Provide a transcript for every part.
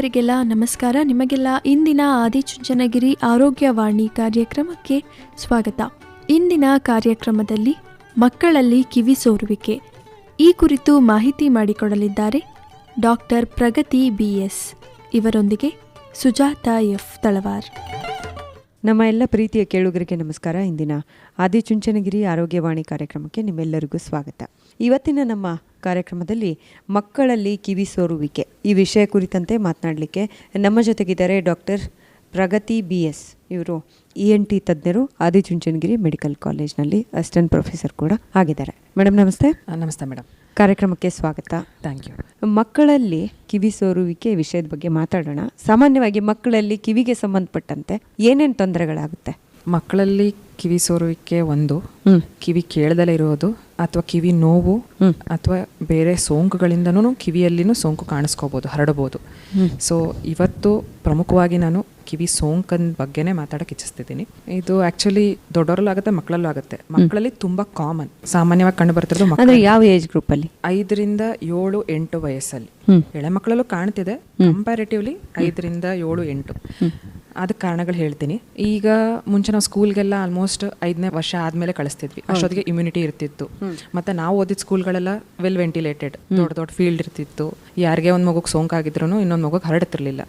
ಕೇಳುಗರಿಗೆಲ್ಲ ನಮಸ್ಕಾರ. ನಿಮಗೆಲ್ಲ ಇಂದಿನ ಆದಿಚುಂಚನಗಿರಿ ಆರೋಗ್ಯವಾಣಿ ಕಾರ್ಯಕ್ರಮಕ್ಕೆ ಸ್ವಾಗತ. ಇಂದಿನ ಕಾರ್ಯಕ್ರಮದಲ್ಲಿ ಮಕ್ಕಳಲ್ಲಿ ಕಿವಿ ಸೋರುವಿಕೆ. ಈ ಕುರಿತು ಮಾಹಿತಿ ಮಾಡಿಕೊಡಲಿದ್ದಾರೆ ಡಾಕ್ಟರ್ ಪ್ರಗತಿ ಬಿಎಸ್ ಇವರೊಂದಿಗೆ ಸುಜಾತ ಎಫ್ ತಳವಾರ್. ನಮ್ಮ ಎಲ್ಲ ಪ್ರೀತಿಯ ಕೇಳುಗರಿಗೆ ನಮಸ್ಕಾರ. ಇಂದಿನ ಆದಿಚುಂಚನಗಿರಿ ಆರೋಗ್ಯವಾಣಿ ಕಾರ್ಯಕ್ರಮಕ್ಕೆ ನಿಮ್ಮೆಲ್ಲರಿಗೂ ಸ್ವಾಗತ. ಇವತ್ತಿನ ನಮ್ಮ ಕಾರ್ಯಕ್ರಮದಲ್ಲಿ ಮಕ್ಕಳಲ್ಲಿ ಕಿವಿ ಸೋರುವಿಕೆ ಈ ವಿಷಯ ಕುರಿತಂತೆ ಮಾತನಾಡಲಿಕ್ಕೆ ನಮ್ಮ ಜೊತೆಗಿದ್ದಾರೆ ಡಾಕ್ಟರ್ ಪ್ರಗತಿ ಬಿ ಎಸ್. ಇವರು ಇ ಎನ್ ಟಿ ತಜ್ಞರು, ಆದಿಚುಂಚನಗಿರಿ ಮೆಡಿಕಲ್ ಕಾಲೇಜ್ನಲ್ಲಿ ಅಸಿಸ್ಟೆಂಟ್ ಪ್ರೊಫೆಸರ್ ಕೂಡ ಆಗಿದ್ದಾರೆ. ಮೇಡಮ್ ನಮಸ್ತೆ. ನಮಸ್ತೆ ಮೇಡಮ್ ಕಾರ್ಯಕ್ರಮಕ್ಕೆ ಸ್ವಾಗತ. ಥ್ಯಾಂಕ್ ಯು ಮಕ್ಕಳಲ್ಲಿ ಕಿವಿ ಸೋರುವಿಕೆ ವಿಷಯದ ಬಗ್ಗೆ ಮಾತಾಡೋಣ. ಸಾಮಾನ್ಯವಾಗಿ ಮಕ್ಕಳಲ್ಲಿ ಕಿವಿಗೆ ಸಂಬಂಧಪಟ್ಟಂತೆ ಏನೇನು ತೊಂದರೆಗಳಾಗುತ್ತೆ? ಮಕ್ಕಳಲ್ಲಿ ಕಿವಿ ಸೋರುವಿಕೆ ಒಂದು ಕಿವಿ ಕೇಳದಲ್ಲೇ ಇರೋದು ಅಥವಾ ಕಿವಿ ನೋವು ಅಥವಾ ಬೇರೆ ಸೋಂಕುಗಳಿಂದನೂ ಕಿವಿಯಲ್ಲಿನೂ ಸೋಂಕು ಕಾಣಿಸ್ಕೋಬೋದು ಹರಡಬಹುದು ಸೊ ಇವತ್ತು ಪ್ರಮುಖವಾಗಿ ನಾನು ಕಿವಿ ಸೋಂಕನ್ ಬಗ್ಗೆನೇ ಮಾತಾಡಕ್ಕೆ ಇಚ್ಛಿಸ್ತಿದ್ದೀನಿ. ಇದು ಆಕ್ಚುಲಿ ದೊಡ್ಡವರಲ್ಲೂ ಆಗುತ್ತೆ ಮಕ್ಕಳಲ್ಲೂ ಆಗುತ್ತೆ. ಮಕ್ಕಳಲ್ಲಿ ತುಂಬಾ ಕಾಮನ್ ಸಾಮಾನ್ಯವಾಗಿ ಕಂಡು ಬರ್ತಿರೋದು ಯಾವ ಏಜ್ ಗ್ರೂಪಲ್ಲಿ ಐದರಿಂದ ಏಳು ಎಂಟು ವಯಸ್ಸಲ್ಲಿ. ಎಳೆ ಮಕ್ಕಳಲ್ಲೂ ಕಾಣ್ತಿದೆ ಕಂಪ್ಯಾರಿಟಿವ್ಲಿ ಐದರಿಂದ ಏಳು ಎಂಟು. ಅದಕ್ಕೆ ಕಾರಣಗಳು ಹೇಳ್ತೀನಿ. ಈಗ ಮುಂಚೆ ನಾವು ಸ್ಕೂಲ್ಗೆಲ್ಲ ಆಲ್ಮೋಸ್ಟ್ ಐದನೇ ವರ್ಷ ಆದ್ಮೇಲೆ ಕಳಿಸ್ತಿದ್ವಿ. ಅಷ್ಟೊತ್ತಿಗೆ ಇಮ್ಯುನಿಟಿ ಇರ್ತಿತ್ತು. ಮತ್ತೆ ನಾವು ಓದಿದ ಸ್ಕೂಲ್ಗಳೆಲ್ಲ ವೆಲ್ ವೆಂಟಿಲೇಟೆಡ್ ದೊಡ್ಡ ದೊಡ್ಡ ಫೀಲ್ಡ್ ಇರ್ತಿತ್ತು. ಯಾರಿಗೆ ಒಂದು ಮಗುಗೆ ಸೋಂಕಾಗಿದ್ರು ಇನ್ನೊಂದು ಮಗುಗೆ ಹರಡತಿರ್ಲಿಲ್ಲ.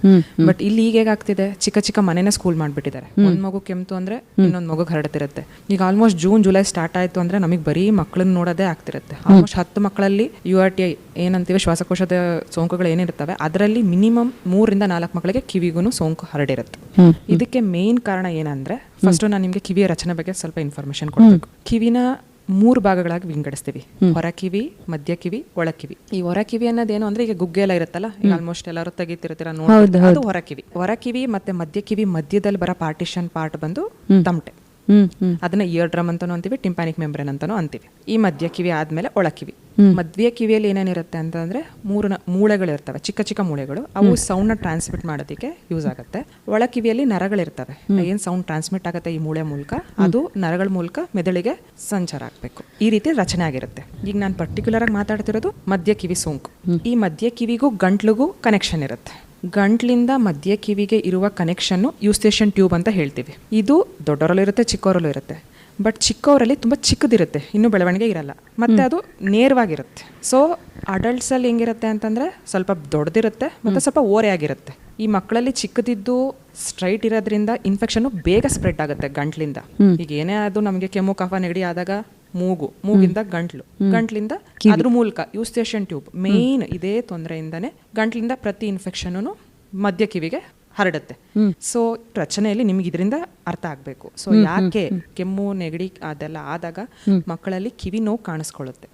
ಬಟ್ ಇಲ್ಲಿ ಈಗ ಹೇಗಾಗ್ತಿದೆ? ಚಿಕ್ಕ ಚಿಕ್ಕ ಮನೆನೇ ಸ್ಕೂಲ್ ಮಾಡ್ಬಿಟ್ಟಿದ್ದಾರೆ. ಒಂದ್ ಮಗು ಕೆಮ್ತು ಅಂದ್ರೆ ಇನ್ನೊಂದ್ ಮಗು ಹರಡತಿರುತ್ತೆ. ಈಗ ಆಲ್ಮೋಸ್ಟ್ ಜೂನ್ ಜುಲೈ ಸ್ಟಾರ್ಟ್ ಆಯ್ತು ಅಂದ್ರೆ ನಮಗೆ ಬರೀ ಮಕ್ಕಳನ್ನ ನೋಡೋದೇ ಆಗ್ತಿರುತ್ತೆ. ಆಲ್ಮೋಸ್ಟ್ ಹತ್ತು ಮಕ್ಕಳಲ್ಲಿ ಯು ಆರ್ ಟಿ ಐ ಏನಂತೀವಿ ಶ್ವಾಸಕೋಶದ ಸೋಂಕುಗಳು ಏನಿರ್ತವೆ ಅದರಲ್ಲಿ ಮಿನಿಮಮ್ ಮೂರರಿಂದ ನಾಲ್ಕು ಮಕ್ಕಳಿಗೆ ಕಿವಿಗೂ ಸೋಂಕು ಹರಡಿರುತ್ತೆ. ಇದಕ್ಕೆ ಮೇನ್ ಕಾರಣ ಏನಂದ್ರೆ ಫಸ್ಟ್ ನಾನು ನಿಮಗೆ ಕಿವಿಯ ರಚನೆ ಬಗ್ಗೆ ಸ್ವಲ್ಪ ಇನ್ಫಾರ್ಮೇಶನ್ ಕೊಡಬೇಕು. ಕಿವಿನ ಮೂರು ಭಾಗಗಳಾಗಿ ವಿಂಗಡಿಸ್ತೀವಿ. ಹೊರ ಕಿವಿ ಮಧ್ಯ ಕಿವಿ ಒಳ ಕಿವಿ ಈ ಹೊರ ಕಿವಿ ಅನ್ನೋದೇನು ಅಂದ್ರೆ ಈಗ ಗುಗ್ಗೆ ಎಲ್ಲ ಇರುತ್ತಲ್ಲ ಈಗ ಆಲ್ಮೋಸ್ಟ್ ಎಲ್ಲರೂ ತೆಗಿತಿರ್ತೀರ ನೋಡಿ ಅದು ಹೊರ ಕಿವಿ ಹೊರ ಕಿವಿ ಮತ್ತೆ ಮಧ್ಯ ಕಿವಿ ಮಧ್ಯದಲ್ಲಿ ಬರೋ ಪಾರ್ಟಿಷನ್ ಪಾರ್ಟ್ ಬಂದು ತಮಟೆ ಅದನ್ನ ಇಯರ್ ಡ್ರಮ್ ಅಂತಾನು ಅಂತೀವಿ ಟಿಂಪಾನಿಕ್ ಮೆಂಬ್ರೇನ್ ಅಂತಾನು ಅಂತೀವಿ. ಈ ಮಧ್ಯ ಕಿವಿ ಆದ್ಮೇಲೆ ಒಳ ಕಿವಿ. ಮಧ್ಯ ಕಿವಿಯಲ್ಲಿ ಏನೇನಿರುತ್ತೆ ಅಂತಂದ್ರೆ ಮೂರು ಮೂಳೆಗಳು ಮೂಳೆಗಳಿರ್ತವೆ ಚಿಕ್ಕ ಚಿಕ್ಕ ಮೂಳೆಗಳು. ಅವು ಸೌಂಡ್ನ ಟ್ರಾನ್ಸ್ಮಿಟ್ ಮಾಡೋದಕ್ಕೆ ಯೂಸ್ ಆಗುತ್ತೆ. ಒಳ ಕಿವಿಯಲ್ಲಿ ನರಗಳಿರ್ತವೆ. ಏನ್ ಸೌಂಡ್ ಟ್ರಾನ್ಸ್ಮಿಟ್ ಆಗುತ್ತೆ ಈ ಮೂಳೆ ಮೂಲಕ? ಅದು ನರಗಳ ಮೂಲಕ ಮೆದುಳಿಗೆ ಸಂಚಾರ ಆಗ್ಬೇಕು. ಈ ರೀತಿ ರಚನೆ ಆಗಿರುತ್ತೆ. ಈಗ ನಾನು ಪರ್ಟಿಕ್ಯುಲರ್ ಆಗಿ ಮಾತಾಡ್ತಿರೋದು ಮಧ್ಯ ಕಿವಿ ಸೋಂಕು. ಈ ಮಧ್ಯ ಕಿವಿಗೂ ಗಂಟ್ಲಿಗೂ ಕನೆಕ್ಷನ್ ಇರುತ್ತೆ. ಗಂಟ್ಲಿಂದ ಮಧ್ಯ ಕಿವಿಗೆ ಇರುವ ಕನೆಕ್ಷನ್ನು ಯೂಸ್ಟೇಷನ್ ಟ್ಯೂಬ್ ಅಂತ ಹೇಳ್ತೀವಿ. ಇದು ದೊಡ್ಡವರಲ್ಲೂ ಇರುತ್ತೆ ಚಿಕ್ಕವರಲ್ಲೂ ಇರುತ್ತೆ ಬಟ್ ಚಿಕ್ಕವರಲ್ಲಿ ತುಂಬ ಚಿಕ್ಕದಿರುತ್ತೆ ಇನ್ನೂ ಬೆಳವಣಿಗೆ ಇರಲ್ಲ. ಮತ್ತೆ ಅದು ನೇರವಾಗಿರುತ್ತೆ. ಸೊ ಅಡಲ್ಟ್ಸಲ್ಲಿ ಹೆಂಗಿರುತ್ತೆ ಅಂತಂದ್ರೆ ಸ್ವಲ್ಪ ದೊಡ್ಡದಿರುತ್ತೆ ಮತ್ತೆ ಸ್ವಲ್ಪ ಓರೆ ಆಗಿರುತ್ತೆ ಈ ಮಕ್ಕಳಲ್ಲಿ ಚಿಕ್ಕದಿದ್ದು ಸ್ಟ್ರೈಟ್ ಇರೋದ್ರಿಂದ ಇನ್ಫೆಕ್ಷನ್ ಬೇಗ ಸ್ಪ್ರೆಡ್ ಆಗುತ್ತೆ ಗಂಟ್ಲಿಂದ. ಈಗ ಏನೇ ಅದು ನಮಗೆ ಕೆಮ್ಮು ಕಫ ನೆಗಡಿ ಆದಾಗ ಮೂಗು ಮೂಗಿಂದ ಗಂಟ್ಲು. ಗಂಟ್ಲಿಂದ ಅದ್ರ ಮೂಲಕ ಯೂಸ್ಟೇಷನ್ ಟ್ಯೂಬ್ ಮೇನ್ ಇದೇ ತೊಂದರೆಯಿಂದನೇ ಗಂಟ್ಲಿಂದ ಪ್ರತಿ ಇನ್ಫೆಕ್ಷನ್ ಮಧ್ಯ ಕಿವಿಗೆ ಹರಡುತ್ತೆ. ಸೊ ರಚನೆಯಲ್ಲಿ ನಿಮ್ಗೆ ಇದರಿಂದ ಅರ್ಥ ಆಗ್ಬೇಕು. ಸೊ ಯಾಕೆ ಕೆಮ್ಮು ನೆಗಡಿ ಅದೆಲ್ಲ ಆದಾಗ ಮಕ್ಕಳಲ್ಲಿ ಕಿವಿ ನೋವು ಕಾಣಿಸ್ಕೊಳ್ಳುತ್ತೆ.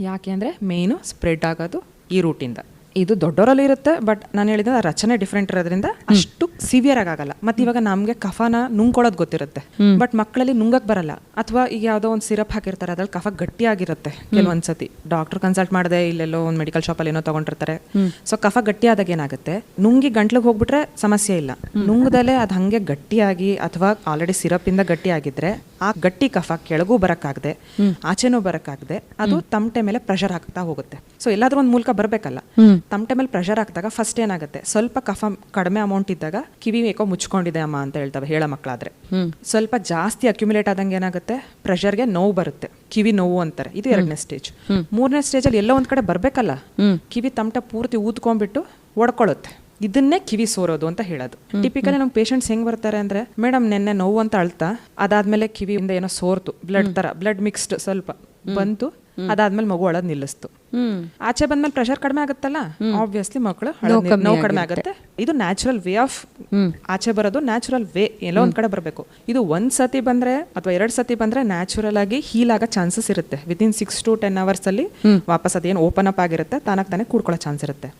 ಯಾಕೆ ಅಂದ್ರೆ ಮೇನ್ ಸ್ಪ್ರೆಡ್ ಆಗೋದು ಈ ರೂಟಿಂದ ಇದು ದೊಡ್ಡವರಲ್ಲಿ ಇರುತ್ತೆ ಬಟ್ ನಾನು ಹೇಳಿದ ರಚನೆ ಡಿಫ್ರೆಂಟ್ ಇರೋದ್ರಿಂದ ಅಷ್ಟು ಸಿವಿಯರ್ ಆಗಲ್ಲ. ಮತ್ತೆ ಇವಾಗ ನಮ್ಗೆ ಕಫನ ನುಂಗ್ಕೊಳ್ಳೋದು ಗೊತ್ತಿರುತ್ತೆ ಬಟ್ ಮಕ್ಕಳಲ್ಲಿ ನುಂಗಕ್ ಬರಲ್ಲ. ಅಥವಾ ಈಗ ಯಾವುದೋ ಒಂದು ಸಿರಪ್ ಹಾಕಿರ್ತಾರೆ ಅದ್ರಲ್ಲಿ ಕಫ ಗಟ್ಟಿಯಾಗಿರುತ್ತೆ ಕೆಲವೊಂದ್ಸತಿ. ಡಾಕ್ಟರ್ ಕನ್ಸಲ್ಟ್ ಮಾಡದೆ ಇಲ್ಲೆಲ್ಲೋ ಒಂದು ಮೆಡಿಕಲ್ ಶಾಪಲ್ಲಿ ಏನೋ ತಗೊಂಡಿರ್ತಾರೆ. ಸೊ ಕಫ ಗಟ್ಟಿಯಾದಾಗ ಏನಾಗುತ್ತೆ ನುಂಗಿ ಗಂಟ್ಲಿಗೆ ಹೋಗ್ಬಿಟ್ರೆ ಸಮಸ್ಯೆ ಇಲ್ಲ. ನುಂಗದಲ್ಲೇ ಅದು ಹಂಗೆ ಗಟ್ಟಿಯಾಗಿ ಅಥವಾ ಆಲ್ರೆಡಿ ಸಿರಪ್ ಇಂದ ಗಟ್ಟಿಯಾಗಿದ್ರೆ ಆ ಗಟ್ಟಿ ಕಫ ಕೆಳಗೂ ಬರಕ್ಕಾಗದೆ ಆಚೆನೂ ಬರಕ್ಕಾಗದೆ ಅದು ತಮಟೆ ಮೇಲೆ ಪ್ರೆಷರ್ ಹಾಕ್ತಾ ಹೋಗುತ್ತೆ. ಸೊ ಎಲ್ಲಾದ್ರೂ ಒಂದು ಮೂಲಕ ಬರಬೇಕಲ್ಲ. ತಮಟೆ ಟೈಮಲ್ಲಿ ಪ್ರೆಷರ್ ಹಾಕಿದಾಗ ಫಸ್ಟ್ ಏನಾಗುತ್ತೆ? ಸ್ವಲ್ಪ ಕಫ ಕಡಿಮೆ ಅಮೌಂಟ್ ಇದ್ದಾಗ ಕಿವಿ ಏಕೋ ಮುಚ್ಕೊಂಡಿದೆ ಅಮ್ಮ ಅಂತ ಹೇಳ್ತವೆ ಹೇಳೋ ಮಕ್ಕಳಾದ್ರೆ. ಸ್ವಲ್ಪ ಜಾಸ್ತಿ ಅಕ್ಯುಮುಲೇಟ್ ಆದಂಗೆ ಏನಾಗುತ್ತೆ? ಪ್ರೆಷರ್ಗೆ ನೋವು ಬರುತ್ತೆ. ಕಿವಿ ನೋವು ಅಂತಾರೆ. ಇದು ಎರಡನೇ ಸ್ಟೇಜ್ ಮೂರನೇ ಸ್ಟೇಜ್ ಅಲ್ಲಿ ಎಲ್ಲೋ ಒಂದ್ ಕಡೆ ಬರಬೇಕಲ್ಲ? ಕಿವಿ ತಮಟೆ ಪೂರ್ತಿ ಊದ್ಕೊಂಡ್ಬಿಟ್ಟು ಒಡ್ಕೊಳ್ಳುತ್ತೆ ಇದನ್ನೇ ಕಿವಿ ಸೋರೋದು ಅಂತ ಹೇಳೋದು. ಟಿಪಿಕಲಿ ನಮ್ ಪೇಷಂಟ್ಸ್ ಹೆಂಗ್ ಬರ್ತಾರೆ ಅಂದ್ರೆ ಮೇಡಮ್ ನೆನ್ನೆ ನೋವು ಅಂತ ಅಳ್ತಾ ಅದಾದ್ಮೇಲೆ ಕಿವಿಯಿಂದ ಏನೋ ಸೋರ್ತು. ಬ್ಲಡ್ ತರ ಬ್ಲಡ್ ಮಿಕ್ಸ್ಡ್ ಸ್ವಲ್ಪ ಬಂತು. ಅದಾದ್ಮೇಲೆ ಮಗು ಅಳೋದ್ ನಿಲ್ಲಿಸ್ತು. ಆಚೆ ಬಂದ್ಮೇಲೆ ಪ್ರೆಷರ್ ಕಡಿಮೆ ಆಗುತ್ತಲ್ಲ? ಆಬ್ವಿಯಸ್ಲಿ ಮಕ್ಕಳು ನೋವು ಕಡಿಮೆ ಆಗುತ್ತೆ. ಇದು ನ್ಯಾಚುರಲ್ ವೇ ಆಫ್ ಆಚೆ ಬರೋದು ನ್ಯಾಚುರಲ್ ವೇ ಎಲ್ಲೋ ಒಂದ್ ಕಡೆ ಬರಬೇಕು. ಇದು ಒಂದ್ ಸತಿ ಬಂದ್ರೆ ಅಥವಾ ಎರಡ್ ಸತಿ ಬಂದ್ರೆ ನ್ಯಾಚುರಲ್ ಆಗಿ ಹೀಲ್ ಆಗೋ ಚಾನ್ಸಸ್ ಇರುತ್ತೆ. Within six to ten hours ಅಲ್ಲಿ ವಾಪಸ್ ಅದೇನು ಓಪನ್ ಅಪ್ ಆಗಿರುತ್ತೆ ತಾನಾಗ್ ತಾನೇ ಕೂಡ್ಕೊಳ್ಳೋ ಚಾನ್ಸ್ ಇರುತ್ತೆ.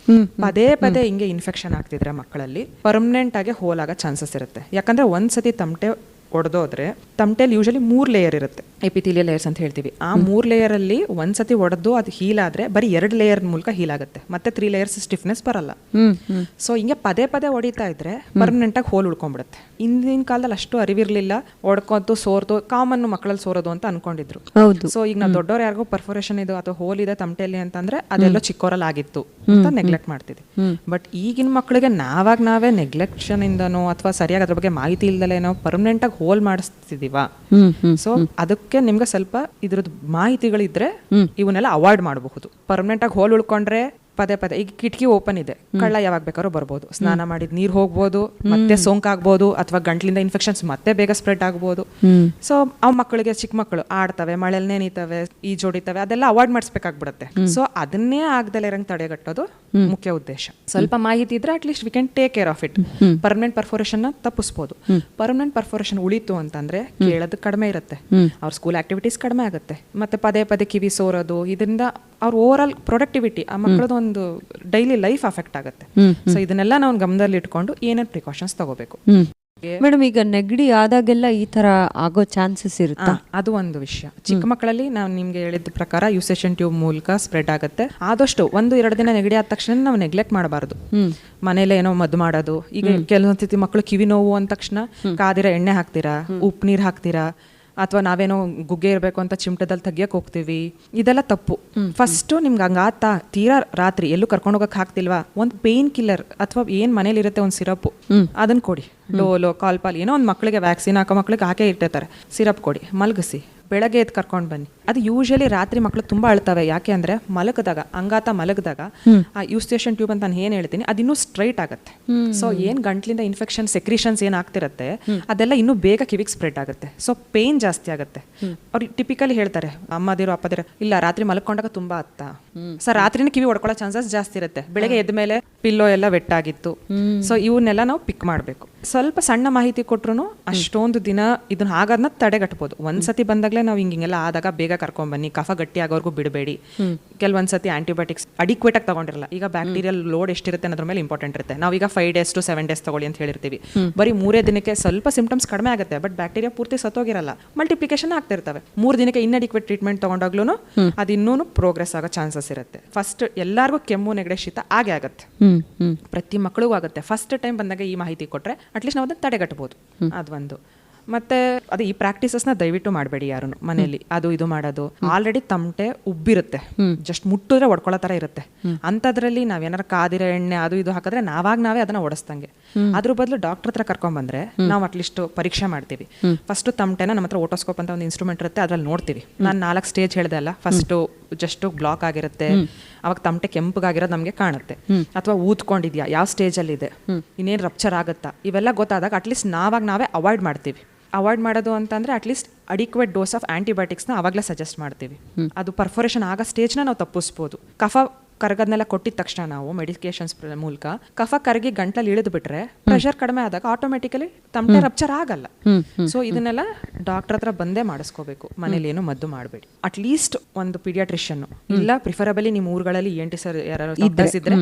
ಪದೇ ಪದೇ ಹಿಂಗೆ ಇನ್ಫೆಕ್ಷನ್ ಆಗ್ತಿದ್ರೆ ಮಕ್ಕಳಲ್ಲಿ ಪರ್ಮನೆಂಟ್ ಆಗಿ ಹೋಲ್ ಆಗೋ ಚಾನ್ಸಸ್ ಇರುತ್ತೆ. ಯಾಕಂದ್ರೆ ಒಂದ್ ಸತಿ ತಮಟೆ ಒಡೆದೋದ್ರೆ ತಮಟೆಲಿ ಯೂಶಲಿ ಮೂರು ಲೇಯರ್ ಇರುತ್ತೆ. ಎಪಿಥೀಲಿಯಲ್ ಲೇಯರ್ಸ್ ಅಂತ ಹೇಳ್ತೀವಿ. ಆ ಮೂರು ಲೇಯರ್ ಅಲ್ಲಿ ಒಂದ್ಸತಿ ಒಡೆದು ಅದು ಹೀಲ್ ಆದ್ರೆ ಬರೀ ಎರಡು ಲೇಯರ್ ಮೂಲಕ ಹೀಲ್ ಆಗುತ್ತೆ. ಮತ್ತೆ ತ್ರೀ ಲೇಯರ್ಸ್ ಸ್ಟಿಫ್ನೆಸ್ ಬರಲ್ಲ. ಸೊ ಹಿಂಗೆ ಪದೇ ಪದೇ ಹೊಡಿತಾ ಇದ್ರೆ ಪರ್ಮನೆಂಟ್ ಆಗಿ ಹೋಲ್ ಉಳ್ಕೊಂಡ್ಬಿಡುತ್ತೆ. ಇಂದಿನ ಕಾಲದಲ್ಲಿ ಅಷ್ಟು ಅರಿವಿರ್ಲಿಲ್ಲ. ಒಡ್ಕೊಂತು ಸೋರ್ದು ಕಾಮನ್ ಮಕ್ಕಳಲ್ಲಿ ಸೋರೋದು ಅಂತ ಅನ್ಕೊಂಡಿದ್ರು. ಸೊ ಈಗ ನಾವು ದೊಡ್ಡವ್ರು ಯಾರಿಗೂ ಪರ್ಫೋರೇಷನ್ ಇದು ಅಥವಾ ಹೋಲ್ ಇದೆ ತಮಟೆಯಲ್ಲಿ ಅಂತಂದ್ರೆ ಅದೆಲ್ಲ ಚಿಕ್ಕವರಲ್ಲಿ ಆಗಿತ್ತು ಅಂತ ನೆಗ್ಲೆಕ್ಟ್ ಮಾಡ್ತಿದ್ವಿ. ಬಟ್ ಈಗಿನ ಮಕ್ಕಳಿಗೆ ನಾವಾಗ ನಾವೇ ನೆಗ್ಲೆಕ್ಷನ್ ಇಂದನೋ ಅಥವಾ ಸರಿಯಾಗಿ ಅದ್ರ ಬಗ್ಗೆ ಮಾಹಿತಿ ಇಲ್ದಲೇನೋ ಪರ್ಮನೆಂಟ್ ಆಗಿ ಹೋಲ್ ಮಾಡಿಸ್ತಿದೀವ. ಸೊ ಅದಕ್ಕೆ ನಿಮ್ಗೆ ಸ್ವಲ್ಪ ಇದ್ರದ್ದು ಮಾಹಿತಿಗಳಿದ್ರೆ ಇವನ್ನೆಲ್ಲ ಅವಾಯ್ಡ್ ಮಾಡಬಹುದು. ಪರ್ಮನೆಂಟ್ ಆಗಿ ಹೋಲ್ ಉಳ್ಕೊಂಡ್ರೆ ಪದೇ ಪದೇ ಈಗ ಕಿಟಕಿ ಓಪನ್ ಇದೆ. ಕಳ್ಳ ಯಾವಾಗ ಬೇಕಾದ್ರೂ ಬರ್ಬೋದು. ಸ್ನಾನ ಮಾಡಿದ ನೀರು ಹೋಗ್ಬೋದು ಮತ್ತೆ ಸೋಂಕಾಗ್ಬೋದು ಅಥವಾ ಗಂಟ್ಲಿಂದ ಇನ್ಫೆಕ್ಷನ್ಸ್ ಮತ್ತೆ ಬೇಗ ಸ್ಪ್ರೆಡ್ ಆಗ್ಬೋದು. ಸೊ ಅವ್ ಮಕ್ಕಳಿಗೆ ಚಿಕ್ಕ ಮಕ್ಕಳು ಆಡ್ತವೆ ಮಳೆಲ್ ನೆನಿತವೆ ಈಜೋಡಿತವೆ ಅದೆಲ್ಲ ಅವಾಯ್ಡ್ ಮಾಡಿಸ್ಬೇಕಾಗ್ಬಿಡುತ್ತೆ. ಸೊ ಅದನ್ನೇ ಆಗ್ದಲೇ ಇರಂಗ್ ತಡೆಗಟ್ಟೋದು ಮುಖ್ಯ ಉದ್ದೇಶ. ಸ್ವಲ್ಪ ಮಾಹಿತಿ ಇದ್ರೆ at least we can take care of it permanent perforation ತಪ್ಪಿಸ್ಬೋದು. Permanent perforation ಉಳಿತು ಅಂತಂದ್ರೆ ಕೇಳೋದು ಕಡಿಮೆ ಇರುತ್ತೆ. ಅವ್ರ ಸ್ಕೂಲ್ ಆಕ್ಟಿವಿಟೀಸ್ ಕಡಿಮೆ ಆಗುತ್ತೆ. ಮತ್ತೆ ಪದೇ ಪದೇ ಕಿವಿ ಸೋರೋದು ಇದರಿಂದ ಅವ್ರ ಓವರ್ ಆಲ್ ಪ್ರೊಡಕ್ಟಿವಿಟಿ ಆ ಮಕ್ಕಳದ್ದು ಒಂದು ಡೈಲಿ ಲೈಫ್ ಅಫೆಕ್ಟ್ ಆಗುತ್ತೆ. ಸೊ ಇದನ್ನೆಲ್ಲ ನಾವು ಗಮನದಲ್ಲಿ ಇಟ್ಕೊಂಡು ಏನೇನು ಪ್ರಿಕಾಷನ್ಸ್ ತಗೋಬೇಕು. ಮೇಡಮ್ ಈಗ ನೆಗಡಿ ಆದಾಗೆಲ್ಲ ಈ ತರ ಆಗೋ ಚಾನ್ಸಸ್ ಇರುತ್ತಾ? ಅದು ಒಂದು ವಿಷಯ. ಚಿಕ್ಕ ಮಕ್ಕಳಲ್ಲಿ ನಾವು ನಿಮ್ಗೆ ಹೇಳಿದ ಪ್ರಕಾರ ಯುಸೇಷನ್ ಟ್ಯೂಬ್ ಮೂಲಕ ಸ್ಪ್ರೆಡ್ ಆಗುತ್ತೆ. ಆದಷ್ಟು ಒಂದು ಎರಡು ದಿನ ನೆಗಡಿ ಆದ ತಕ್ಷಣ ನಾವು ನೆಗ್ಲೆಕ್ಟ್ ಮಾಡಬಾರದು. ಮನೇಲೆ ಏನೋ ಮದ್ದು ಮಾಡೋದು ಈಗ ಕೆಲವೊಂದ್ಸತಿ ಮಕ್ಕಳು ಕಿವಿ ನೋವು ಅಂದ ತಕ್ಷಣ ಕಾದಿರ ಎಣ್ಣೆ ಹಾಕ್ತೀರಾ ಉಪ್ಪು ನೀರು ಹಾಕ್ತೀರಾ ಅಥವಾ ನಾವೇನೋ ಗುಗ್ಗೆ ಇರಬೇಕು ಅಂತ ಚಿಮಟದಲ್ಲಿ ತೆಗಿಯಕ್ಕೆ ಹೋಗ್ತೀವಿ ಇದೆಲ್ಲ ತಪ್ಪು. ಫಸ್ಟ್ ನಿಮ್ಗೆ ಹಂಗಾತ ತೀರಾ ರಾತ್ರಿ ಎಲ್ಲೂ ಕರ್ಕೊಂಡು ಹೋಗಕ್ಕೆ ಹಾಕ್ತಿಲ್ವಾ ಒಂದು ಪೇನ್ ಕಿಲ್ಲರ್ ಅಥವಾ ಏನ್ ಮನೇಲಿ ಇರುತ್ತೆ ಒಂದು ಸಿರಪ್ ಅದನ್ನ ಕೊಡಿ. ಡೋಲೋ ಕಾಲ್ಪಾಲ್ ಏನೋ ಒಂದು ಮಕ್ಕಳಿಗೆ ವ್ಯಾಕ್ಸಿನ್ ಹಾಕೋ ಮಕ್ಕಳಿಗೆ ಹಾಕೇ ಇಟ್ಟಿರ್ತಾರೆ. ಸಿರಪ್ ಕೊಡಿ ಮಲಗಿಸಿ ಬೆಳಗ್ಗೆ ಎದ್ದು ಕರ್ಕೊಂಡು ಬನ್ನಿ. ಅದು ಯೂಶಲಿ ರಾತ್ರಿ ಮಕ್ಕಳು ತುಂಬಾ ಅಳ್ತವೆ. ಯಾಕೆ ಅಂದ್ರೆ ಮಲಗದಾಗ ಅಂಗಾತ ಮಲಗದಾಗ ಆ ಯೂಸ್ಟೇಷನ್ ಟ್ಯೂಬ್ ಅಂತ ನಾನು ಏನ್ ಹೇಳ್ತೀನಿ ಅದು ಇನ್ನೂ ಸ್ಟ್ರೈಟ್ ಆಗುತ್ತೆ ಸೊ ಏನ್ ಗಂಟ್ಲಿಂದ ಇನ್ಫೆಕ್ಷನ್ ಸೆಕ್ರಿಷನ್ಸ್ ಏನ್ ಆಗ್ತಿರತ್ತೆ ಅದೆಲ್ಲ ಇನ್ನೂ ಬೇಗ ಕಿವಿಗೆ ಸ್ಪ್ರೆಡ್ ಆಗುತ್ತೆ. ಸೊ ಪೇನ್ ಜಾಸ್ತಿ ಆಗುತ್ತೆ. ಅವ್ರು ಟಿಪಿಕಲಿ ಹೇಳ್ತಾರೆ ಅಮ್ಮದಿರು ಅಪ್ಪದಿರು ಇಲ್ಲ ರಾತ್ರಿ ಮಲ್ಕೊಂಡಾಗ ತುಂಬಾ ಅತ್ತ. ಸರ್ ರಾತ್ರಿನ ಕಿವಿ ಹೊಡ್ಕೊಳ್ಳೋ ಚಾನ್ಸಸ್ ಜಾಸ್ತಿ ಇರುತ್ತೆ. ಬೆಳಗ್ಗೆ ಎದ್ದ ಮೇಲೆ ಪಿಲ್ಲೋ ಎಲ್ಲ ವೆಟ್ಟಾಗಿತ್ತು ಸೊ ಇವನ್ನೆಲ್ಲ ನಾವು ಪಿಕ್ ಮಾಡಬೇಕು. ಸ್ವಲ್ಪ ಸಣ್ಣ ಮಾಹಿತಿ ಕೊಟ್ರು ಅಷ್ಟೊಂದು ದಿನ ಇದನ್ನ ಆಗೋದನ್ನ ತಡೆಗಟ್ಬೋದು. ಒಂದ್ಸತಿ ಬಂದಾಗಲೇ ನಾವು ಹಿಂಗೆಲ್ಲ ಆದಾಗ ಬೇಗ ಕರ್ಕೊಂಡ್ ಬನ್ನಿ ಕಫ ಗಟ್ಟಿ ಆಗೋರ್ಗು ಬಿಡಬೇಡಿ ಕೆಲವೊಂದ್ಸತಿ ಆಂಟಿಬಯೋಟಿಕ್ಸ್ ಅಡಿಕ್ವೇಟ್ ಆಗಿ ತಗೊಂಡಿರಲ್ಲ. ಈಗ ಬ್ಯಾಕ್ಟೀರಿಯಲ್ ಲೋಡ್ ಎಷ್ಟಿರುತ್ತೆ ಅನ್ನೋದ್ರ ಮೇಲೆ ಇಂಪಾರ್ಟೆಂಟ್ ಇರುತ್ತೆ. ನಾವೀಗ five days to seven days ತಗೊಳ್ಳಿ ಅಂತ ಹೇಳಿರ್ತೀವಿ. ಬರೀ ಮೂರೇ ದಿನಕ್ಕೆ ಸ್ವಲ್ಪ ಸಿಂಪ್ಟಮ್ಸ್ ಕಡಿಮೆ ಆಗುತ್ತೆ ಬಟ್ ಬ್ಯಾಕ್ಟೀರಿಯಾ ಪೂರ್ತಿ ಸತ್ತೋಗಿರಲ್ಲ. ಮಲ್ಟಿಪ್ಲಿಕೇಶನ್ ಆಗ್ತಿರ್ತವೆ. ಮೂರು ದಿನಕ್ಕೆ ಇನ್ಅಡಿಕ್ವೇಟ್ ಟ್ರೀಟ್ಮೆಂಟ್ ತಗೊಂಡಾಗ್ಲೂ ಅದು ಇನ್ನೂ ಪ್ರೋಗ್ರೆಸ್ ಆಗೋ ಚಾನ್ಸಸ್ ಇರುತ್ತೆ. ಫಸ್ಟ್ ಎಲ್ಲರಿಗೂ ಕೆಮ್ಮು ನೆಗಡೆ ಶೀತ ಆಗೇ ಆಗುತ್ತೆ. ಪ್ರತಿ ಮಕ್ಕಳಿಗೂ ಆಗುತ್ತೆ. ಫಸ್ಟ್ ಟೈಮ್ ಬಂದಾಗ ಈ ಮಾಹಿತಿ ಕೊಟ್ರೆ ಅಟ್ಲೀಸ್ಟ್ ನಾವು ಅದನ್ನ ತಡೆಗಟ್ಟಬಹುದು ಅದೊಂದು ಮತ್ತೆ ಅದು ಈ ಪ್ರಾಕ್ಟೀಸಸ್ನ ದಯವಿಟ್ಟು ಮಾಡಬೇಡಿ ಯಾರು ಮನೆಯಲ್ಲಿ. ಅದು ಇದು ಮಾಡೋದು. ಆಲ್ರೆಡಿ ತಮಟೆ ಉಬ್ಬಿರುತ್ತೆ. ಜಸ್ಟ್ ಮುಟ್ಟಿದ್ರೆ ಒಡ್ಕೊಳ್ಳೋ ತರ ಇರುತ್ತೆ. ಅಂಥದ್ರಲ್ಲಿ ನಾವೇನಾರ ಕಾದಿರ ಎಣ್ಣೆ ಅದು ಇದು ಹಾಕಿದ್ರೆ ನಾವಾಗ ನಾವೇ ಅದನ್ನ ಓಡಿಸ್ದಂಗೆ ಅದ್ರ ಬದಲು ಡಾಕ್ಟರ್ ಹತ್ರ ಕರ್ಕೊಂಡ್ ಬಂದ್ರೆ ನಾವು ಅಟ್ಲೀಸ್ಟ್ ಪರೀಕ್ಷೆ ಮಾಡ್ತೀವಿ. ಫಸ್ಟ್ ತಮಟೆನ ನಮ್ಮ ಹತ್ರ ಓಟೋಸ್ಕೋಪ್ ಅಂತ ಒಂದು ಇನ್ಸ್ಟ್ರೂಮೆಂಟ್ ಇರುತ್ತೆ ಅದ್ರಲ್ಲಿ ನೋಡ್ತೀವಿ. ನಾನು ನಾಲ್ಕು ಸ್ಟೇಜ್ ಹೇಳ್ದೆ ಅಲ್ಲ ಫಸ್ಟ್ ಜಸ್ಟ್ ಬ್ಲಾಕ್ ಆಗಿರುತ್ತೆ. ಅವಾಗ ತಮಟೆ ಕೆಂಪಗಾಗಿರೋದು ನಮಗೆ ಕಾಣುತ್ತೆ. ಅಥವಾ ಊದ್ಕೊಂಡಿದ್ಯಾ ಯಾವ ಸ್ಟೇಜಲ್ಲಿ ಇದೆ? ಇನ್ನೇನು ರಪ್ಚರ್ ಆಗುತ್ತಾ? ಇವೆಲ್ಲ ಗೊತ್ತಾದಾಗ ಅಟ್ಲೀಸ್ಟ್ ನಾವಾಗ ನಾವೇ ಅವಾಯ್ಡ್ ಮಾಡ್ತೀವಿ. ಅವಾಯ್ಡ್ ಮಾಡೋದು ಅಂತಂದ್ರೆ at least adequate dose of ಆಂಟಿಬಯೋಟಿಕ್ಸ್ನ ಅವಾಗಲೇ ಸಜೆಸ್ಟ್ ಮಾಡ್ತೀವಿ. ಅದು ಪರ್ಫೋರೇಷನ್ ಆಗೋ ಸ್ಟೇಜ್ನ ನಾವು ತಪ್ಪಿಸ್ಬೋದು. ಕಫ ಕರಗದ್ನೆಲ್ಲ ಕೊಟ್ಟಿದ ತಕ್ಷಣ ನಾವು ಮೆಡಿಕೇಶನ್ಸ್ ಮೂಲಕ ಕಫ ಕರಗಿ ಗಂಟಲಲ್ಲಿ ಇಳಿದು ಬಿಟ್ರೆ ಪ್ರೆಷರ್ ಕಡಿಮೆ ಆದಾಗ ಆಟೋಮೆಟಿಕಲಿ ತಮಟೆ ರಪ್ಚರ್ ಆಗಲ್ಲ. ಸೊ ಇದನ್ನೆಲ್ಲ ಡಾಕ್ಟರ್ ಹತ್ರ ಬಂದೇ ಮಾಡಿಸ್ಕೋಬೇಕು. ಮನೇಲಿ ಏನು ಮದ್ದು ಮಾಡಬೇಡಿ. ಅಟ್ ಲೀಸ್ಟ್ ಒಂದು ಪೀಡಿಯಾಟ್ರಿಷಿಯನ್ ಇಲ್ಲ ಪ್ರಿಫರಬಲಿ ನಿಮ್ಮ ಊರುಗಳಲ್ಲಿ ಎನ್ ಟಿ ಸರ್ ಯಾರು ಇದ್ರೆ.